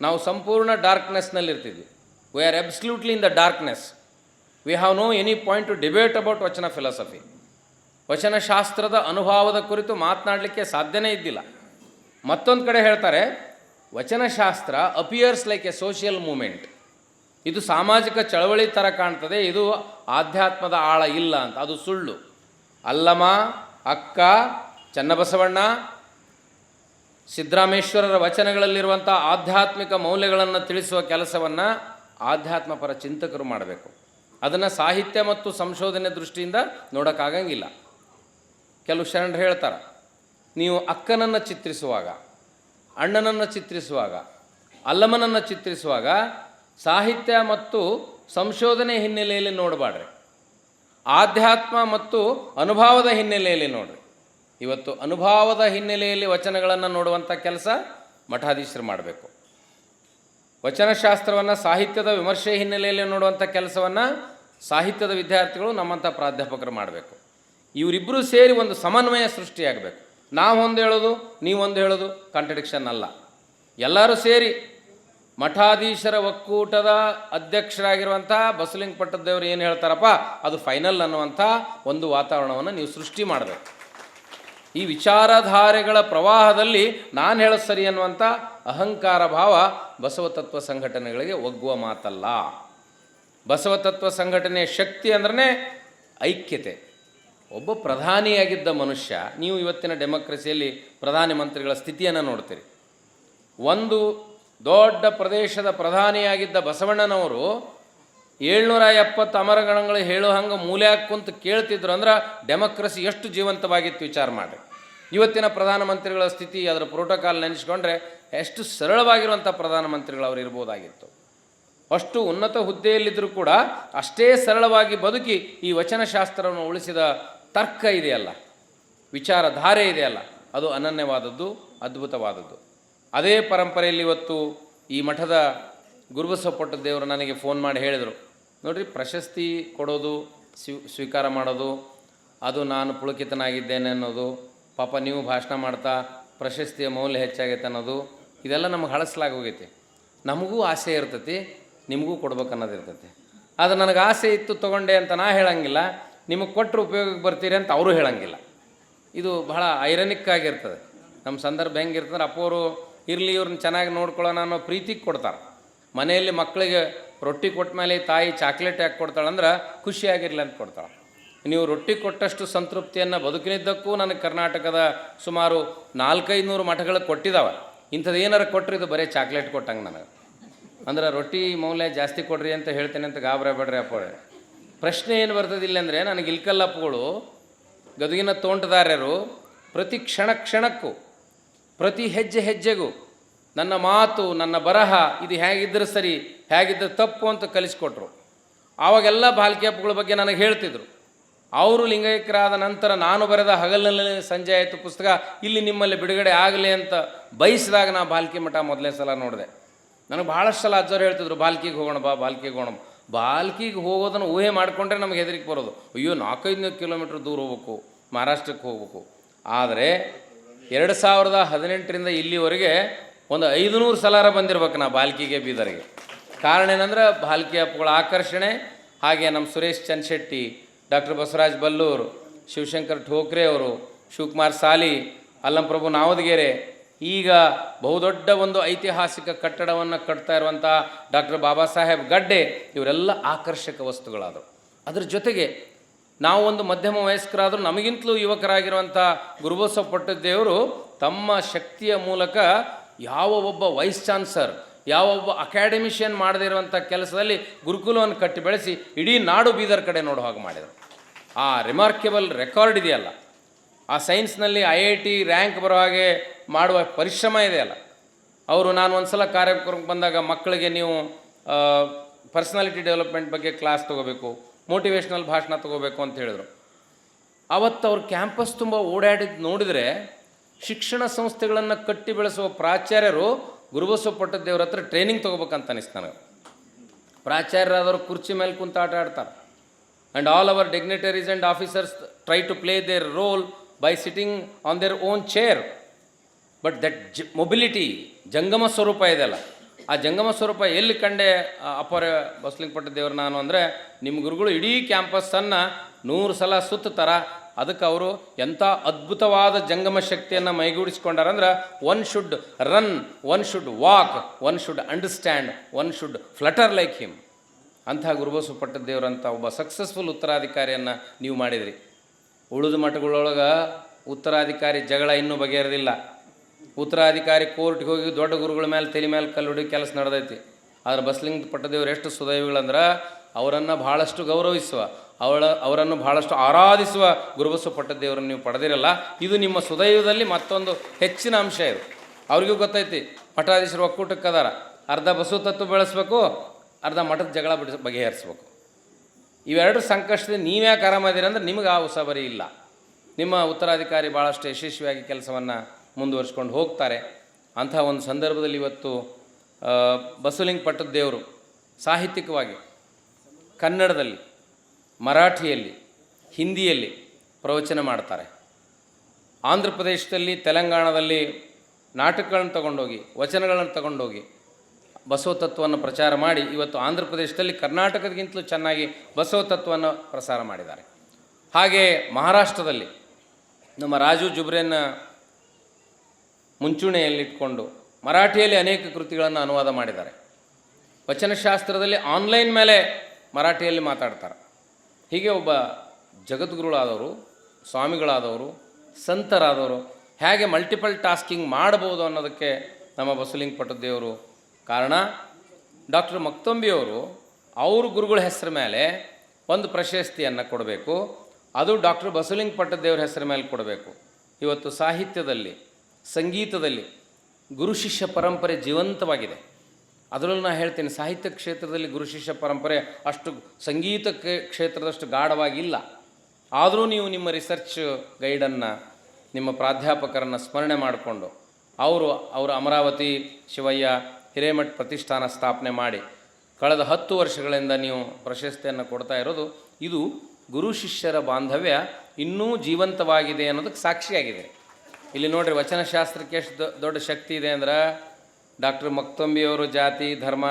ನಾವು ಸಂಪೂರ್ಣ ಡಾರ್ಕ್ನೆಸ್ನಲ್ಲಿ ಇರ್ತಿದ್ವಿ we are absolutely in the darkness we have no any point to debate about Vachana philosophy ವಚನಶಾಸ್ತ್ರದ ಅನುಭವದ ಕುರಿತು ಮಾತನಾಡಲಿಕ್ಕೆ ಸಾಧ್ಯನೇ ಇದ್ದಿಲ್ಲ. ಮತ್ತೊಂದು ಕಡೆ ಹೇಳ್ತಾರೆ ವಚನಶಾಸ್ತ್ರ appears like a social movement ಇದು ಸಾಮಾಜಿಕ ಚಳವಳಿ ಥರ ಕಾಣ್ತದೆ, ಇದು ಆಧ್ಯಾತ್ಮದ ಆಳ ಇಲ್ಲ ಅಂತ. ಅದು ಸುಳ್ಳು. ಅಲ್ಲಮ್ಮ, ಅಕ್ಕ, ಚನ್ನಬಸವಣ್ಣ ಸಿದ್ದರಾಮೇಶ್ವರರ ವಚನಗಳಲ್ಲಿರುವಂಥ ಆಧ್ಯಾತ್ಮಿಕ ಮೌಲ್ಯಗಳನ್ನು ತಿಳಿಸುವ ಕೆಲಸವನ್ನು ಆಧ್ಯಾತ್ಮಪರ ಚಿಂತಕರು ಮಾಡಬೇಕು. ಅದನ್ನು ಸಾಹಿತ್ಯ ಮತ್ತು ಸಂಶೋಧನೆ ದೃಷ್ಟಿಯಿಂದ ನೋಡೋಕ್ಕಾಗಂಗಿಲ್ಲ. ಕೆಲವು ಶರಣರು ಹೇಳ್ತಾರೆ, ನೀವು ಅಕ್ಕನನ್ನು ಚಿತ್ರಿಸುವಾಗ, ಅಣ್ಣನನ್ನು ಚಿತ್ರಿಸುವಾಗ ಅಲ್ಲಮನನ್ನು ಚಿತ್ರಿಸುವಾಗ ಸಾಹಿತ್ಯ ಮತ್ತು ಸಂಶೋಧನೆ ಹಿನ್ನೆಲೆಯಲ್ಲಿ ನೋಡಬಾಡ್ರಿ ಆಧ್ಯಾತ್ಮ ಮತ್ತು ಅನುಭವದ ಹಿನ್ನೆಲೆಯಲ್ಲಿ ನೋಡ್ರಿ. ಇವತ್ತು ಅನುಭವದ ಹಿನ್ನೆಲೆಯಲ್ಲಿ ವಚನಗಳನ್ನು ನೋಡುವಂಥ ಕೆಲಸ ಮಠಾಧೀಶರು ಮಾಡಬೇಕು. ವಚನಶಾಸ್ತ್ರವನ್ನು ಸಾಹಿತ್ಯದ ವಿಮರ್ಶೆ ಹಿನ್ನೆಲೆಯಲ್ಲಿ ನೋಡುವಂಥ ಕೆಲಸವನ್ನು ಸಾಹಿತ್ಯದ ವಿದ್ಯಾರ್ಥಿಗಳು ನಮ್ಮಂಥ ಪ್ರಾಧ್ಯಾಪಕರು ಮಾಡಬೇಕು. ಇವರಿಬ್ಬರೂ ಸೇರಿ ಒಂದು ಸಮನ್ವಯ ಸೃಷ್ಟಿಯಾಗಬೇಕು. ನಾವು ಒಂದು ಹೇಳೋದು ನೀವೊಂದು ಹೇಳೋದು ಕಾಂಟ್ರಡಿಕ್ಷನ್ ಅಲ್ಲ. ಎಲ್ಲರೂ ಸೇರಿ ಮಠಾಧೀಶರ ಒಕ್ಕೂಟದ ಅಧ್ಯಕ್ಷರಾಗಿರುವಂಥ ಬಸಲಿಂಗ ಪಟ್ಟದ್ದೇವರು ಏನು ಹೇಳ್ತಾರಪ್ಪ, ಅದು ಫೈನಲ್ ಅನ್ನುವಂಥ ಒಂದು ವಾತಾವರಣವನ್ನು ನೀವು ಸೃಷ್ಟಿ ಮಾಡಬೇಕು. ಈ ವಿಚಾರಧಾರೆಗಳ ಪ್ರವಾಹದಲ್ಲಿ ನಾನು ಹೇಳೋದು ಸರಿ ಅನ್ನುವಂಥ ಅಹಂಕಾರ ಭಾವ ಬಸವತತ್ವ ಸಂಘಟನೆಗಳಿಗೆ ಒಗ್ಗುವ ಮಾತಲ್ಲ. ಬಸವತತ್ವ ಸಂಘಟನೆಯ ಶಕ್ತಿ ಅಂದ್ರೆ ಐಕ್ಯತೆ. ಒಬ್ಬ ಪ್ರಧಾನಿಯಾಗಿದ್ದ ಮನುಷ್ಯ, ನೀವು ಇವತ್ತಿನ ಡೆಮೋಕ್ರಸಿಯಲ್ಲಿ ಪ್ರಧಾನಿ ಮಂತ್ರಿಗಳ ಸ್ಥಿತಿಯನ್ನು ನೋಡ್ತೀರಿ. ಒಂದು ದೊಡ್ಡ ಪ್ರದೇಶದ ಪ್ರಧಾನಿಯಾಗಿದ್ದ ಬಸವಣ್ಣನವರು ಏಳ್ನೂರ ಎಪ್ಪತ್ತು ಅಮರಗಣಗಳು ಹೇಳೋ ಹಂಗೆ ಮೂಲ್ಯಾಗ ಕುಂತು ಕೇಳ್ತಿದ್ರು ಅಂದ್ರೆ ಡೆಮೋಕ್ರಸಿ ಎಷ್ಟು ಜೀವಂತವಾಗಿತ್ತು ವಿಚಾರ ಮಾಡಿ ಇವತ್ತಿನ ಪ್ರಧಾನಮಂತ್ರಿಗಳ ಸ್ಥಿತಿ ಅದರ ಪ್ರೋಟೋಕಾಲ್ ನೆನೆಸ್ಕೊಂಡ್ರೆ ಎಷ್ಟು ಸರಳವಾಗಿರುವಂಥ ಪ್ರಧಾನಮಂತ್ರಿಗಳು ಅವರು ಇರ್ಬೋದಾಗಿತ್ತು. ಅಷ್ಟು ಉನ್ನತ ಹುದ್ದೆಯಲ್ಲಿದ್ದರೂ ಕೂಡ ಅಷ್ಟೇ ಸರಳವಾಗಿ ಬದುಕಿ ಈ ವಚನಶಾಸ್ತ್ರವನ್ನು ಉಳಿಸಿದ ತರ್ಕ ಇದೆಯಲ್ಲ, ವಿಚಾರಧಾರೆ ಇದೆಯಲ್ಲ, ಅದು ಅನನ್ಯವಾದದ್ದು, ಅದ್ಭುತವಾದದ್ದು. ಅದೇ ಪರಂಪರೆಯಲ್ಲಿ ಇವತ್ತು ಈ ಮಠದ ಗುರುಬಸವಪಟ್ಟ ದೇವರು ನನಗೆ ಫೋನ್ ಮಾಡಿ ಹೇಳಿದರು ನೋಡ್ರಿ, ಪ್ರಶಸ್ತಿ ಕೊಡೋದು ಸ್ವೀಕಾರ ಮಾಡೋದು, ಅದು ನಾನು ಪುಳಕಿತನಾಗಿದ್ದೇನೆ ಅನ್ನೋದು, ಪಾಪ ನೀವು ಭಾಷಣ ಮಾಡ್ತಾ ಪ್ರಶಸ್ತಿಯ ಮೌಲ್ಯ ಹೆಚ್ಚಾಗೈತೆ ಅನ್ನೋದು, ಇದೆಲ್ಲ ನಮಗೆ ಹಳಸ್ಲಾಗೋಗೈತಿ ನಮಗೂ ಆಸೆ ಇರ್ತೈತಿ, ನಿಮಗೂ ಕೊಡ್ಬೇಕು ಅನ್ನೋದು ಇರ್ತೈತಿ. ಅದು ನನಗೆ ಆಸೆ ಇತ್ತು ತೊಗೊಂಡೆ ಅಂತ ನಾ ಹೇಳಂಗಿಲ್ಲ, ನಿಮಗೆ ಕೊಟ್ಟರು ಉಪಯೋಗಕ್ಕೆ ಬರ್ತೀರಿ ಅಂತ ಅವರು ಹೇಳಂಗಿಲ್ಲ. ಇದು ಬಹಳ ಐರನಿಕ್ ಆಗಿರ್ತದೆ. ನಮ್ಮ ಸಂದರ್ಭ ಹೆಂಗಿರ್ತಂದ್ರೆ ಅಪ್ಪವರು ಇರಲಿ, ಇವ್ರನ್ನ ಚೆನ್ನಾಗಿ ನೋಡ್ಕೊಳ್ಳೋಣ ಅನ್ನೋ ಪ್ರೀತಿಗೆ ಕೊಡ್ತಾರೆ. ಮನೆಯಲ್ಲಿ ಮಕ್ಕಳಿಗೆ ರೊಟ್ಟಿ ಕೊಟ್ಟ ಮೇಲೆ ತಾಯಿ ಚಾಕ್ಲೇಟ್ ಯಾಕೆ ಕೊಡ್ತಾಳಂದ್ರೆ ಖುಷಿಯಾಗಿರ್ಲಿ ಅಂತ ಕೊಡ್ತಾಳೆ. ನೀವು ರೊಟ್ಟಿ ಕೊಟ್ಟಷ್ಟು ಸಂತೃಪ್ತಿಯನ್ನು ಬದುಕಿನಿದ್ದಕ್ಕೂ ನನಗೆ ಕರ್ನಾಟಕದ ಸುಮಾರು ನಾಲ್ಕೈದು ನೂರು ಮಠಗಳಿಗೆ ಕೊಟ್ಟಿದ್ದಾವೆ ಇಂಥದ್ದು ಏನಾರು ಕೊಟ್ಟರೆ ಇದು ಬರೀ ಚಾಕ್ಲೇಟ್ ಕೊಟ್ಟಂಗೆ ನನಗೆ. ಅಂದ್ರೆ ರೊಟ್ಟಿ ಮೌಲ್ಯ ಜಾಸ್ತಿ ಕೊಡ್ರಿ ಅಂತ ಹೇಳ್ತೇನೆ ಅಂತ ಗಾಬರ ಬೇಡ್ರಿ ಅಪ್ಪ ಪ್ರಶ್ನೆ ಏನು ಬರ್ತದಿಲ್ಲ ಅಂದರೆ ನನಗೆ ಇಲ್ಕಲ್ಲಪ್ಪಗಳು, ಗದುಗಿನ ತೋಂಟದಾರ್ಯರು ಪ್ರತಿ ಕ್ಷಣ ಕ್ಷಣಕ್ಕೂ, ಪ್ರತಿ ಹೆಜ್ಜೆ ಹೆಜ್ಜೆಗೂ ನನ್ನ ಮಾತು, ನನ್ನ ಬರಹ ಇದು ಹೇಗಿದ್ದರೆ ಸರಿ ಹೇಗಿದ್ದರೆ ತಪ್ಪು ಅಂತ ಕಲಿಸ್ಕೊಟ್ರು. ಆವಾಗೆಲ್ಲ ಬಾಲ್ಕಿಯಪ್ಪಗಳ ಬಗ್ಗೆ ನನಗೆ ಹೇಳ್ತಿದ್ರು. ಅವರು ಲಿಂಗೈಕ್ಯರಾದ ನಂತರ ನಾನು ಬರೆದ ಹಗಲಿನಲ್ಲಿ ಸಂಜೆ ಆಯಿತು ಪುಸ್ತಕ, ಇಲ್ಲಿ ನಿಮ್ಮಲ್ಲಿ ಬಿಡುಗಡೆ ಆಗಲಿ ಅಂತ ಬಯಸಿದಾಗ ನಾ ಬಾಲ್ಕಿ ಮಠ ಮೊದಲನೇ ಸಲ ನೋಡಿದೆ. ನನಗೆ ಭಾಳಷ್ಟು ಸಲ ಅಜ್ಜರು ಹೇಳ್ತಿದ್ರು, ಬಾಲ್ಕಿಗೆ ಹೋಗೋಣ ಬಾ, ಬಾಲ್ಕಿಗೆ ಹೋಗೋಣ. ಬಾಲ್ಕಿಗೆ ಹೋಗೋದನ್ನು ಊಹೆ ಮಾಡಿಕೊಂಡ್ರೆ ನಮಗೆ ಹೆದರಿಕೆ ಬರೋದು. ಅಯ್ಯೋ, ನಾಲ್ಕೈದು ಕಿಲೋಮೀಟ್ರ್ ದೂರ ಹೋಗ್ಬೇಕು, ಮಹಾರಾಷ್ಟ್ರಕ್ಕೆ ಹೋಗ್ಬೇಕು. ಆದರೆ ಎರಡು ಸಾವಿರದ ಹದಿನೆಂಟರಿಂದ ಇಲ್ಲಿವರೆಗೆ ಒಂದು ಐದುನೂರು ಸಲಾರ ಬಂದಿರ್ಬೇಕು ನಾ ಬಾಲ್ಕಿಗೆ ಬೀದರಿಗೆ. ಕಾರಣ ಏನಂದ್ರೆ ಬಾಲ್ಕಿ ಅಪ್ಪುಗಳ ಆಕರ್ಷಣೆ, ಹಾಗೆ ನಮ್ಮ ಸುರೇಶ್ ಚನ್ಶೆಟ್ಟಿ ಡಾಕ್ಟರ್ ಬಸವರಾಜ್ ಬಲ್ಲೂರು, ಶಿವಶಂಕರ್ ಠೋಕ್ರೆ ಅವರು, ಶಿವಕುಮಾರ್ ಸಾಲಿ, ಅಲ್ಲಂಪ್ರಭು ನಾವದಗೆರೆ, ಈಗ ಬಹುದೊಡ್ಡ ಒಂದು ಐತಿಹಾಸಿಕ ಕಟ್ಟಡವನ್ನು ಕಟ್ತಾ ಇರುವಂಥ ಡಾಕ್ಟರ್ ಬಾಬಾ ಸಾಹೇಬ್ ಗಡ್ಡೆ, ಇವರೆಲ್ಲ ಆಕರ್ಷಕ ವಸ್ತುಗಳಾದವು. ಅದ್ರ ಜೊತೆಗೆ ನಾವು ಒಂದು ಮಧ್ಯಮ ವಯಸ್ಕರಾದರೂ ನಮಗಿಂತಲೂ ಯುವಕರಾಗಿರುವಂಥ ಗುರುಬಸವ ಪಟ್ಟದೇವರು ತಮ್ಮ ಶಕ್ತಿಯ ಮೂಲಕ ಯಾವ ಒಬ್ಬ ವೈಸ್ ಚಾನ್ಸರ್ ಯಾವ ಒಬ್ಬ ಅಕಾಡೆಮಿಷಿಯನ್ ಮಾಡದೇ ಇರುವಂಥ ಕೆಲಸದಲ್ಲಿ ಗುರುಕುಲವನ್ನು ಕಟ್ಟಿ ಬೆಳೆಸಿ ಇಡೀ ನಾಡು ಬೀದರ್ ಕಡೆ ನೋಡೋ ಹಾಗೆ ಮಾಡಿದರು. ಆ ರಿಮಾರ್ಕೆಬಲ್ ರೆಕಾರ್ಡ್ ಇದೆಯಲ್ಲ. ಆ ಸೈನ್ಸ್ನಲ್ಲಿ ಐ ಐ ಟಿ ರ್ಯಾಂಕ್ ಬರೋ ಹಾಗೆ ಮಾಡುವ ಪರಿಶ್ರಮ ಇದೆಯಲ್ಲ. ಅವರು ನಾನು ಒಂದು ಸಲ ಕಾರ್ಯಕ್ರಮಕ್ಕೆ ಬಂದಾಗ ಮಕ್ಕಳಿಗೆ ನೀವು ಪರ್ಸನಾಲಿಟಿ ಡೆವಲಪ್ಮೆಂಟ್ ಬಗ್ಗೆ ಕ್ಲಾಸ್ ತೊಗೋಬೇಕು ಮೋಟಿವೇಶ್ನಲ್ ಭಾಷಣ ತೊಗೋಬೇಕು ಅಂತ ಹೇಳಿದರು. ಅವತ್ತು ಅವ್ರ ಕ್ಯಾಂಪಸ್ ತುಂಬ ಓಡಾಡಿದ್ದು ನೋಡಿದರೆ ಶಿಕ್ಷಣ ಸಂಸ್ಥೆಗಳನ್ನು ಕಟ್ಟಿ ಬೆಳೆಸುವ ಪ್ರಾಚಾರ್ಯರು ಗುರುಬಸವ ಪಟ್ಟದೇವ್ರ ಹತ್ರ ಟ್ರೈನಿಂಗ್ ತೊಗೋಬೇಕಂತ ಅನಿಸ್ತು ನನಗೆ. ಪ್ರಾಚಾರ್ಯರಾದವರು ಕುರ್ಚಿ ಮೇಲೆ ಕುಂತು ಆಟ ಆಡ್ತಾರೆ. And all our dignitaries and officers try to play their role by sitting on their own chair but that the mobility ಜಂಗಮ ಸ್ವರೂಪ ಇದೆಯಲ್ಲ ಆ ಜಂಗಮ ಸ್ವರೂಪ ಎಲ್ಲಿ ಕಂಡೆ ಅಪರ ಅಪ್ಪರ ಬಸ್ಲಿಂಗ್ ದೇವರು ನಾನು ಅಂದರೆ ನಿಮ್ಮ ಗುರುಗಳು ಇಡೀ ಕ್ಯಾಂಪಸ್ಸನ್ನು ನೂರು ಸಲ ಸುತ್ತಾರ ಅದಕ್ಕೆ ಅವರು ಎಂಥ ಅದ್ಭುತವಾದ ಜಂಗಮ ಶಕ್ತಿಯನ್ನು ಮೈಗೂಡಿಸ್ಕೊಂಡಾರಂದ್ರೆ one should run one should walk one should understand one should flutter like him ಅಂಥ ಗುರುಬಸು ಪಟ್ಟದೇವರಂಥ ಒಬ್ಬ ಸಕ್ಸಸ್ಫುಲ್ ಉತ್ತರಾಧಿಕಾರಿಯನ್ನು ನೀವು ಮಾಡಿದ್ರಿ. ಉಳಿದ ಮಠಗಳೊಳಗೆ ಉತ್ತರಾಧಿಕಾರಿ ಜಗಳ ಇನ್ನೂ ಬಗೆಹರಿದಿಲ್ಲ. ಉತ್ತರಾಧಿಕಾರಿ ಕೋರ್ಟ್ಗೆ ಹೋಗಿ ದೊಡ್ಡ ಗುರುಗಳ ಮೇಲೆ ತಲೆ ಮೇಲೆ ಕಲ್ಲು ಕೆಲಸ ನಡೆದೈತಿ. ಆದ್ರೆ ಬಸ್ಲಿಂಗ್ ಪಟ್ಟದೇವರು ಎಷ್ಟು ಸುದೈವಿಗಳಂದ್ರೆ ಅವರನ್ನು ಭಾಳಷ್ಟು ಗೌರವಿಸುವ. ಅವಳ ಅವರನ್ನು ಬಹಳಷ್ಟು ಆರಾಧಿಸುವ ಗುರುಬಸು ಪಟ್ಟದೇವರನ್ನು ನೀವು ಪಡೆದಿರಲ್ಲ. ಇದು ನಿಮ್ಮ ಸುದೈವದಲ್ಲಿ ಮತ್ತೊಂದು ಹೆಚ್ಚಿನ ಅಂಶ ಇದು. ಅವ್ರಿಗೂ ಗೊತ್ತೈತಿ ಮಠಾಧೀಶರು ಒಕ್ಕೂಟಕ್ಕೆ ಅದಾರ ಅರ್ಧ ಬಸವ ತತ್ವ ಬೆಳೆಸ್ಬೇಕು ಅರ್ಧ ಮಠದ ಜಗಳ ಬಿಡಿಸ್ ಬಗೆಹರಿಸ್ಬೇಕು. ಇವೆರಡು ಸಂಕಷ್ಟದ ನೀವ್ಯಾಕೆ ಆರಾಮದಿರಿ ಅಂದರೆ ನಿಮಗೆ ಆ ಉಸಾಬರಿ ಇಲ್ಲ. ನಿಮ್ಮ ಉತ್ತರಾಧಿಕಾರಿ ಭಾಳಷ್ಟು ಯಶಸ್ವಿಯಾಗಿ ಕೆಲಸವನ್ನು ಮುಂದುವರಿಸ್ಕೊಂಡು ಹೋಗ್ತಾರೆ. ಅಂಥ ಒಂದು ಸಂದರ್ಭದಲ್ಲಿ ಇವತ್ತು ಆ, ಪಟ್ಟದ ದೇವರು ಸಾಹಿತ್ಯಿಕವಾಗಿ ಕನ್ನಡದಲ್ಲಿ ಮರಾಠಿಯಲ್ಲಿ, ಹಿಂದಿಯಲ್ಲಿ ಪ್ರವಚನ ಮಾಡ್ತಾರೆ. ಆಂಧ್ರ ಪ್ರದೇಶದಲ್ಲಿ, ತೆಲಂಗಾಣದಲ್ಲಿ ನಾಟಕಗಳನ್ನು ತಗೊಂಡೋಗಿ, ವಚನಗಳನ್ನು ತಗೊಂಡೋಗಿ ಬಸವ ತತ್ವವನ್ನು ಪ್ರಚಾರ ಮಾಡಿ ಇವತ್ತು ಆಂಧ್ರ ಪ್ರದೇಶದಲ್ಲಿ ಕರ್ನಾಟಕದಗಿಂತಲೂ ಚೆನ್ನಾಗಿ ಬಸವ ತತ್ವವನ್ನು ಪ್ರಸಾರ ಮಾಡಿದ್ದಾರೆ. ಹಾಗೆ ಮಹಾರಾಷ್ಟ್ರದಲ್ಲಿ ನಮ್ಮ ರಾಜು ಜುಬ್ರೇನ್ನ ಮುಂಚೂಣಿಯಲ್ಲಿಟ್ಕೊಂಡು ಮರಾಠಿಯಲ್ಲಿ ಅನೇಕ ಕೃತಿಗಳನ್ನು ಅನುವಾದ ಮಾಡಿದ್ದಾರೆ. ವಚನಶಾಸ್ತ್ರದಲ್ಲಿ ಆನ್ಲೈನ್ ಮೇಲೆ ಮರಾಠಿಯಲ್ಲಿ ಮಾತಾಡ್ತಾರೆ. ಹೀಗೆ ಒಬ್ಬ ಜಗದ್ಗುರುಳಾದವರು ಸ್ವಾಮಿಗಳಾದವರು, ಸಂತರಾದವರು ಹೇಗೆ ಮಲ್ಟಿಪಲ್ ಟಾಸ್ಕಿಂಗ್ ಮಾಡ್ಬೋದು ಅನ್ನೋದಕ್ಕೆ ನಮ್ಮ ಬಸಲಿಂಗ್ ಪಟ್ಟದೇವರು ಕಾರಣ. ಡಾಕ್ಟರ್ ಮಕ್ತಂಬಿಯವರು ಅವ್ರ ಗುರುಗಳ ಹೆಸರ ಮೇಲೆ ಒಂದು ಪ್ರಶಸ್ತಿಯನ್ನು ಕೊಡಬೇಕು. ಅದು ಡಾಕ್ಟರ್ ಬಸಲಿಂಗ್ ಪಟ್ಟದೇವ್ರ ಹೆಸರ ಮೇಲೆ ಕೊಡಬೇಕು. ಇವತ್ತು ಸಾಹಿತ್ಯದಲ್ಲಿ, ಸಂಗೀತದಲ್ಲಿ ಗುರು ಶಿಷ್ಯ ಪರಂಪರೆ ಜೀವಂತವಾಗಿದೆ. ಅದರಲ್ಲೂ ನಾನು ಹೇಳ್ತೀನಿ, ಸಾಹಿತ್ಯ ಕ್ಷೇತ್ರದಲ್ಲಿ ಗುರು ಶಿಷ್ಯ ಪರಂಪರೆ ಅಷ್ಟು ಸಂಗೀತ ಕ್ಷೇ- ಕ್ಷೇತ್ರದಷ್ಟು ಗಾಢವಾಗಿಲ್ಲ. ಆದರೂ ನೀವು ನಿಮ್ಮ ರಿಸರ್ಚ್ ಗೈಡನ್ನು ನಿಮ್ಮ ಪ್ರಾಧ್ಯಾಪಕರನ್ನು ಸ್ಮರಣೆ ಮಾಡಿಕೊಂಡು, ಅವರು ಅವರು ಅಮರಾವತಿ ಶಿವಯ್ಯ ಹಿರೇಮಠ ಪ್ರತಿಷ್ಠಾನ ಸ್ಥಾಪನೆ ಮಾಡಿ, ಕಳೆದ ಹತ್ತು ವರ್ಷಗಳಿಂದ ನೀವು ಪ್ರಶಸ್ತಿಯನ್ನು ಕೊಡ್ತಾ ಇರೋದು, ಇದು ಗುರು ಶಿಷ್ಯರ ಬಾಂಧವ್ಯ ಇನ್ನೂ ಜೀವಂತವಾಗಿದೆ ಅನ್ನೋದಕ್ಕೆ ಸಾಕ್ಷಿಯಾಗಿದೆ. ಇಲ್ಲಿ ನೋಡಿರಿ ವಚನಶಾಸ್ತ್ರಕ್ಕೆ ಎಷ್ಟು ದೊಡ್ಡ ಶಕ್ತಿ ಇದೆ ಅಂದ್ರೆ ಡಾಕ್ಟರ್ ಮಕ್ತಂಬಿಯವರು ಜಾತಿ, ಧರ್ಮ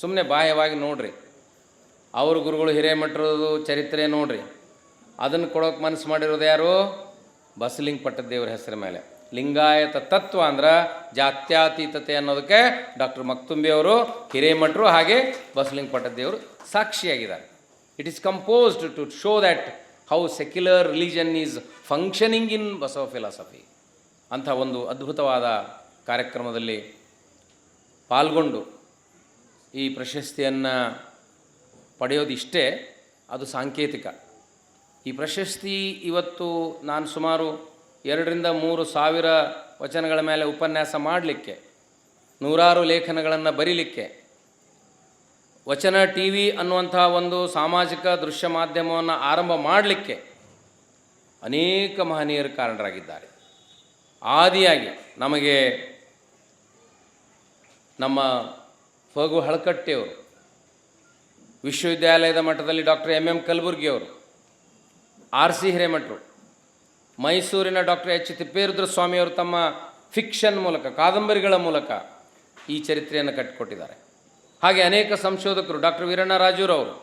ಸುಮ್ಮನೆ ಬಾಹ್ಯವಾಗಿ ನೋಡ್ರಿ. ಅವ್ರ ಗುರುಗಳು ಹಿರೇಮಠರದು ಚರಿತ್ರೆ ನೋಡ್ರಿ. ಅದನ್ನು ಕೊಡೋಕೆ ಮನಸ್ಸು ಮಾಡಿರೋದು ಯಾರು? ಬಸಲಿಂಗ ಪಟ್ಟದೇವ್ರ ಹೆಸರ ಮೇಲೆ. ಲಿಂಗಾಯತ ತತ್ವ ಅಂದ್ರೆ ಜಾತ್ಯಾತೀತತೆ ಅನ್ನೋದಕ್ಕೆ ಡಾಕ್ಟರ್ ಮಕ್ತುಂಬಿಯವರು, ಹಿರೇಮಠರು ಹಾಗೆ Basalinga Pattadevaru ಸಾಕ್ಷಿಯಾಗಿದ್ದಾರೆ. It is composed to show that how secular religion is functioning in Basava philosophy ಅಂಥ ಒಂದು ಅದ್ಭುತವಾದ ಕಾರ್ಯಕ್ರಮದಲ್ಲಿ ಪಾಲ್ಗೊಂಡು ಈ ಪ್ರಶಸ್ತಿಯನ್ನು ಪಡೆಯೋದಿಷ್ಟೇ ಅದು ಸಾಂಕೇತಿಕ. ಈ ಪ್ರಶಸ್ತಿ ಇವತ್ತು ನಾನು ಸುಮಾರು ಎರಡರಿಂದ ಮೂರು ಸಾವಿರ ವಚನಗಳ ಮೇಲೆ ಉಪನ್ಯಾಸ ಮಾಡಲಿಕ್ಕೆ, ನೂರಾರು ಲೇಖನಗಳನ್ನು ಬರೀಲಿಕ್ಕೆ, ವಚನ ಟಿ ವಿ ಅನ್ನುವಂಥ ಒಂದು ಸಾಮಾಜಿಕ ದೃಶ್ಯ ಮಾಧ್ಯಮವನ್ನು ಆರಂಭ ಮಾಡಲಿಕ್ಕೆ ಅನೇಕ ಮಹನೀಯರು ಕಾರಣರಾಗಿದ್ದಾರೆ. ಆದಿಯಾಗಿ ನಮಗೆ ನಮ್ಮ ಫಗು ಹಳಕಟ್ಟಿಯವರು, ವಿಶ್ವವಿದ್ಯಾಲಯದ ಮಟ್ಟದಲ್ಲಿ ಡಾಕ್ಟರ್ ಎಂ ಎಂ ಕಲಬುರ್ಗಿಯವರು, ಆರ್ ಸಿ ಹಿರೇಮಠರು, ಮೈಸೂರಿನ ಡಾಕ್ಟರ್ ಎಚ್ ತಿಪ್ಪೇರುದ್ರ ಸ್ವಾಮಿಯವರು ತಮ್ಮ ಫಿಕ್ಷನ್ ಮೂಲಕ, ಕಾದಂಬರಿಗಳ ಮೂಲಕ ಈ ಚರಿತ್ರೆಯನ್ನು ಕಟ್ಟಿಕೊಟ್ಟಿದ್ದಾರೆ. ಹಾಗೆ ಅನೇಕ ಸಂಶೋಧಕರು, ಡಾಕ್ಟರ್ ವೀರಣ್ಣ ರಾಜೂರವರು,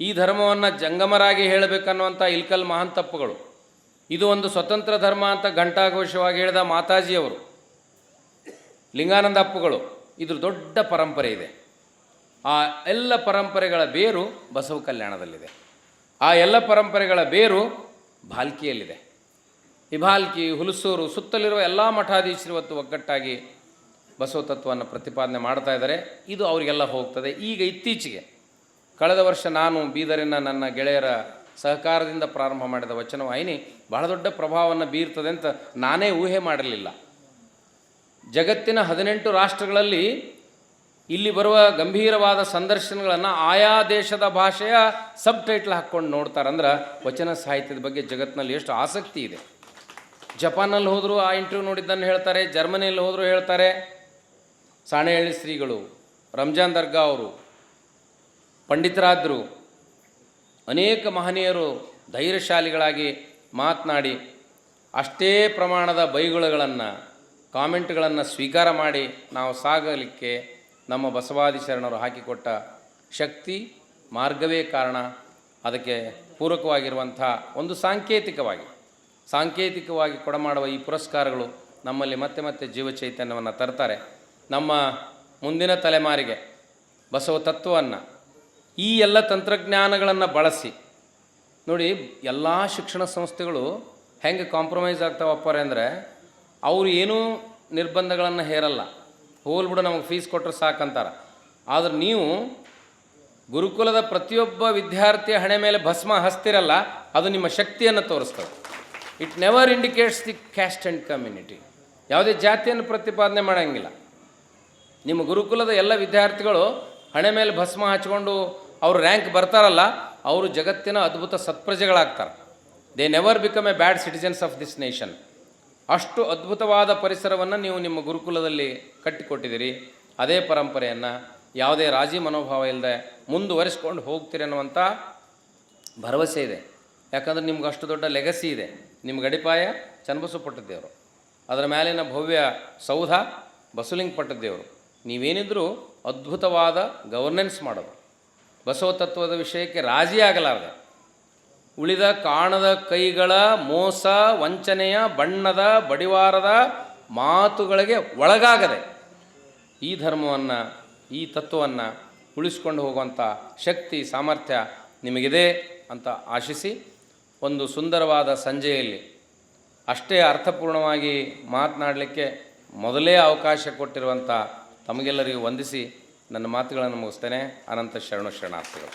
ಈ ಧರ್ಮವನ್ನು ಜಂಗಮರಾಗಿ ಹೇಳಬೇಕನ್ನುವಂಥ ಇಲ್ಕಲ್ ಮಹಾಂತಪ್ಪಗಳು, ಇದು ಒಂದು ಸ್ವತಂತ್ರ ಧರ್ಮ ಅಂತ ಘಂಟಾಘೋಷವಾಗಿ ಹೇಳಿದ ಮಾತಾಜಿಯವರು ಲಿಂಗಾನಂದ ಅಪ್ಪುಗಳು, ಇದ್ರ ದೊಡ್ಡ ಪರಂಪರೆ ಇದೆ. ಆ ಎಲ್ಲ ಪರಂಪರೆಗಳ ಬೇರು ಬಸವ ಕಲ್ಯಾಣದಲ್ಲಿದೆ. ಆ ಎಲ್ಲ ಪರಂಪರೆಗಳ ಬೇರು ಭಾಲ್ಕಿಯಲ್ಲಿದೆ. ಈ ಭಾಲ್ಕಿ, ಹುಲಸೂರು ಸುತ್ತಲಿರುವ ಎಲ್ಲ ಮಠಾಧೀಶರು ಇವತ್ತು ಒಗ್ಗಟ್ಟಾಗಿ ಬಸವ ತತ್ವವನ್ನು ಪ್ರತಿಪಾದನೆ ಮಾಡ್ತಾ ಇದ್ದಾರೆ. ಇದು ಅವರಿಗೆಲ್ಲ ಹೋಗ್ತದೆ. ಈಗ ಇತ್ತೀಚೆಗೆ ಕಳೆದ ವರ್ಷ ನಾನು ಬೀದರಿನ ನನ್ನ ಗೆಳೆಯರ ಸಹಕಾರದಿಂದ ಪ್ರಾರಂಭ ಮಾಡಿದ ವಚನವಾಹಿನಿ, ಬಹಳ ದೊಡ್ಡ ಪ್ರಭಾವವನ್ನು ಬೀರ್ತದೆ ಅಂತ ನಾನೇ ಊಹೆ ಮಾಡಿರಲಿಲ್ಲ. ಜಗತ್ತಿನ ಹದಿನೆಂಟು ರಾಷ್ಟ್ರಗಳಲ್ಲಿ ಇಲ್ಲಿ ಬರುವ ಗಂಭೀರವಾದ ಸಂದರ್ಶನಗಳನ್ನು ಆಯಾ ದೇಶದ ಭಾಷೆಯ ಸಬ್ ಟೈಟ್ಲ್ ಹಾಕ್ಕೊಂಡು ನೋಡ್ತಾರಂದ್ರೆ ವಚನ ಸಾಹಿತ್ಯದ ಬಗ್ಗೆ ಜಗತ್ತಿನಲ್ಲಿ ಎಷ್ಟು ಆಸಕ್ತಿ ಇದೆ. ಜಪಾನಲ್ಲಿ ಹೋದರೂ ಆ ಇಂಟರ್ವ್ಯೂ ನೋಡಿದ್ದನ್ನು ಹೇಳ್ತಾರೆ, ಜರ್ಮನಿಯಲ್ಲಿ ಹೋದರೂ ಹೇಳ್ತಾರೆ, ಸಾಣೆಹಳ್ಳಿ ಶ್ರೀಗಳು, ರಂಜಾನ್ ದರ್ಗಾ ಅವರು, ಪಂಡಿತರಾದರು, ಅನೇಕ ಮಹನೀಯರು ಧೈರ್ಯಶಾಲಿಗಳಾಗಿ ಮಾತನಾಡಿ ಅಷ್ಟೇ ಪ್ರಮಾಣದ ಬೈಗುಳಗಳನ್ನು ಕಾಮೆಂಟ್ಗಳನ್ನು ಸ್ವೀಕಾರ ಮಾಡಿ ನಾವು ಸಾಗಲಿಕ್ಕೆ ನಮ್ಮ ಬಸವಾದಿ ಶರಣರು ಹಾಕಿಕೊಟ್ಟ ಶಕ್ತಿ, ಮಾರ್ಗವೇ ಕಾರಣ. ಅದಕ್ಕೆ ಪೂರಕವಾಗಿರುವಂಥ ಒಂದು ಸಾಂಕೇತಿಕವಾಗಿ ಸಾಂಕೇತಿಕವಾಗಿ ಕೊಡಮಾಡುವ ಈ ಪುರಸ್ಕಾರಗಳು ನಮ್ಮಲ್ಲಿ ಮತ್ತೆ ಮತ್ತೆ ಜೀವ ಚೈತನ್ಯವನ್ನು ತರ್ತಾರೆ. ನಮ್ಮ ಮುಂದಿನ ತಲೆಮಾರಿಗೆ ಬಸವ ತತ್ವವನ್ನು, ಈ ಎಲ್ಲ ತಂತ್ರಜ್ಞಾನಗಳನ್ನು ಬಳಸಿ, ನೋಡಿ ಎಲ್ಲ ಶಿಕ್ಷಣ ಸಂಸ್ಥೆಗಳು ಹೆಂಗೆ ಕಾಂಪ್ರಮೈಸ್ ಆಗ್ತಾವಪ್ಪರೆ ಅಂದರೆ ಅವ್ರು ಏನೂ ನಿರ್ಬಂಧಗಳನ್ನು ಹೇರಲ್ಲ. ಹೋಲ್ಬಿಡು ನಮಗೆ ಫೀಸ್ ಕೊಟ್ಟರೆ ಸಾಕಂತಾರೆ. ಆದ್ರೆ ನೀವು ಗುರುಕುಲದ ಪ್ರತಿಯೊಬ್ಬ ವಿದ್ಯಾರ್ಥಿಯ ಹಣೆ ಮೇಲೆ ಭಸ್ಮ ಹಸ್ತಿರಲ್ಲ, ಅದು ನಿಮ್ಮ ಶಕ್ತಿಯನ್ನು ತೋರಿಸ್ತದೆ. It never indicates the caste and community ಯಾವುದೇ ಜಾತಿಯನ್ನು ಪ್ರತಿಪಾದನೆ ಮಾಡೋಂಗಿಲ್ಲ. ನಿಮ್ಮ ಗುರುಕುಲದ ಎಲ್ಲ ವಿದ್ಯಾರ್ಥಿಗಳು ಹಣೆ ಮೇಲೆ ಭಸ್ಮ ಹಚ್ಕೊಂಡು ಅವರು ರ್ಯಾಂಕ್ ಬರ್ತಾರಲ್ಲ, ಅವರು ಜಗತ್ತಿನ ಅದ್ಭುತ ಸತ್ಪ್ರಜೆಗಳಾಗ್ತಾರೆ. They never become a bad citizens of this nation ಅಷ್ಟು ಅದ್ಭುತವಾದ ಪರಿಸರವನ್ನು ನೀವು ನಿಮ್ಮ ಗುರುಕುಲದಲ್ಲಿ ಕಟ್ಟಿಕೊಟ್ಟಿದ್ದೀರಿ. ಅದೇ ಪರಂಪರೆಯನ್ನು ಯಾವುದೇ ರಾಜಿ ಮನೋಭಾವ ಇಲ್ಲದೆ ಮುಂದುವರಿಸ್ಕೊಂಡು ಹೋಗ್ತೀರಿ ಅನ್ನುವಂಥ ಭರವಸೆ ಇದೆ. ಯಾಕಂದರೆ ನಿಮ್ಗೆ ಅಷ್ಟು ದೊಡ್ಡ ಲೆಗಸಿ ಇದೆ. ನಿಮ್ಮ ಗಡಿಪಾಯ ಚನ್ನಬಸವ ಪಟ್ಟದ್ದೇವರು ಅದರ ಮೇಲಿನ ಭವ್ಯ ಸೌಧ ಬಸುಲಿಂಗ್ ಪಟ್ಟದ್ದೇವರು ನೀವೇನಿದ್ರೂ ಅದ್ಭುತವಾದ ಗವರ್ನೆನ್ಸ್ ಮಾಡೋದು. ಬಸವ ತತ್ವದ ವಿಷಯಕ್ಕೆ ರಾಜಿ ಆಗಲಾರದೆ ಉಳಿದ ಕಾಣದ ಕೈಗಳ ಮೋಸ, ವಂಚನೆಯ, ಬಣ್ಣದ, ಬಡಿವಾರದ ಮಾತುಗಳಿಗೆ ಒಳಗಾಗದೆ ಈ ಧರ್ಮವನ್ನು, ಈ ತತ್ವವನ್ನು ಉಳಿಸ್ಕೊಂಡು ಹೋಗುವಂಥ ಶಕ್ತಿ, ಸಾಮರ್ಥ್ಯ ನಿಮಗಿದೆ ಅಂತ ಆಶಿಸಿ ಒಂದು ಸುಂದರವಾದ ಸಂಜೆಯಲ್ಲಿ ಅಷ್ಟೇ ಅರ್ಥಪೂರ್ಣವಾಗಿ ಮಾತನಾಡಲಿಕ್ಕೆ ಮೊದಲೇ ಅವಕಾಶ ಕೊಟ್ಟಿರುವಂಥ ತಮಗೆಲ್ಲರಿಗೂ ವಂದಿಸಿ ನನ್ನ ಮಾತುಗಳನ್ನು ಮುಗಿಸ್ತೇನೆ. ಅನಂತ ಶರಣು ಶರಣಾರ್ಥಿಗಳು.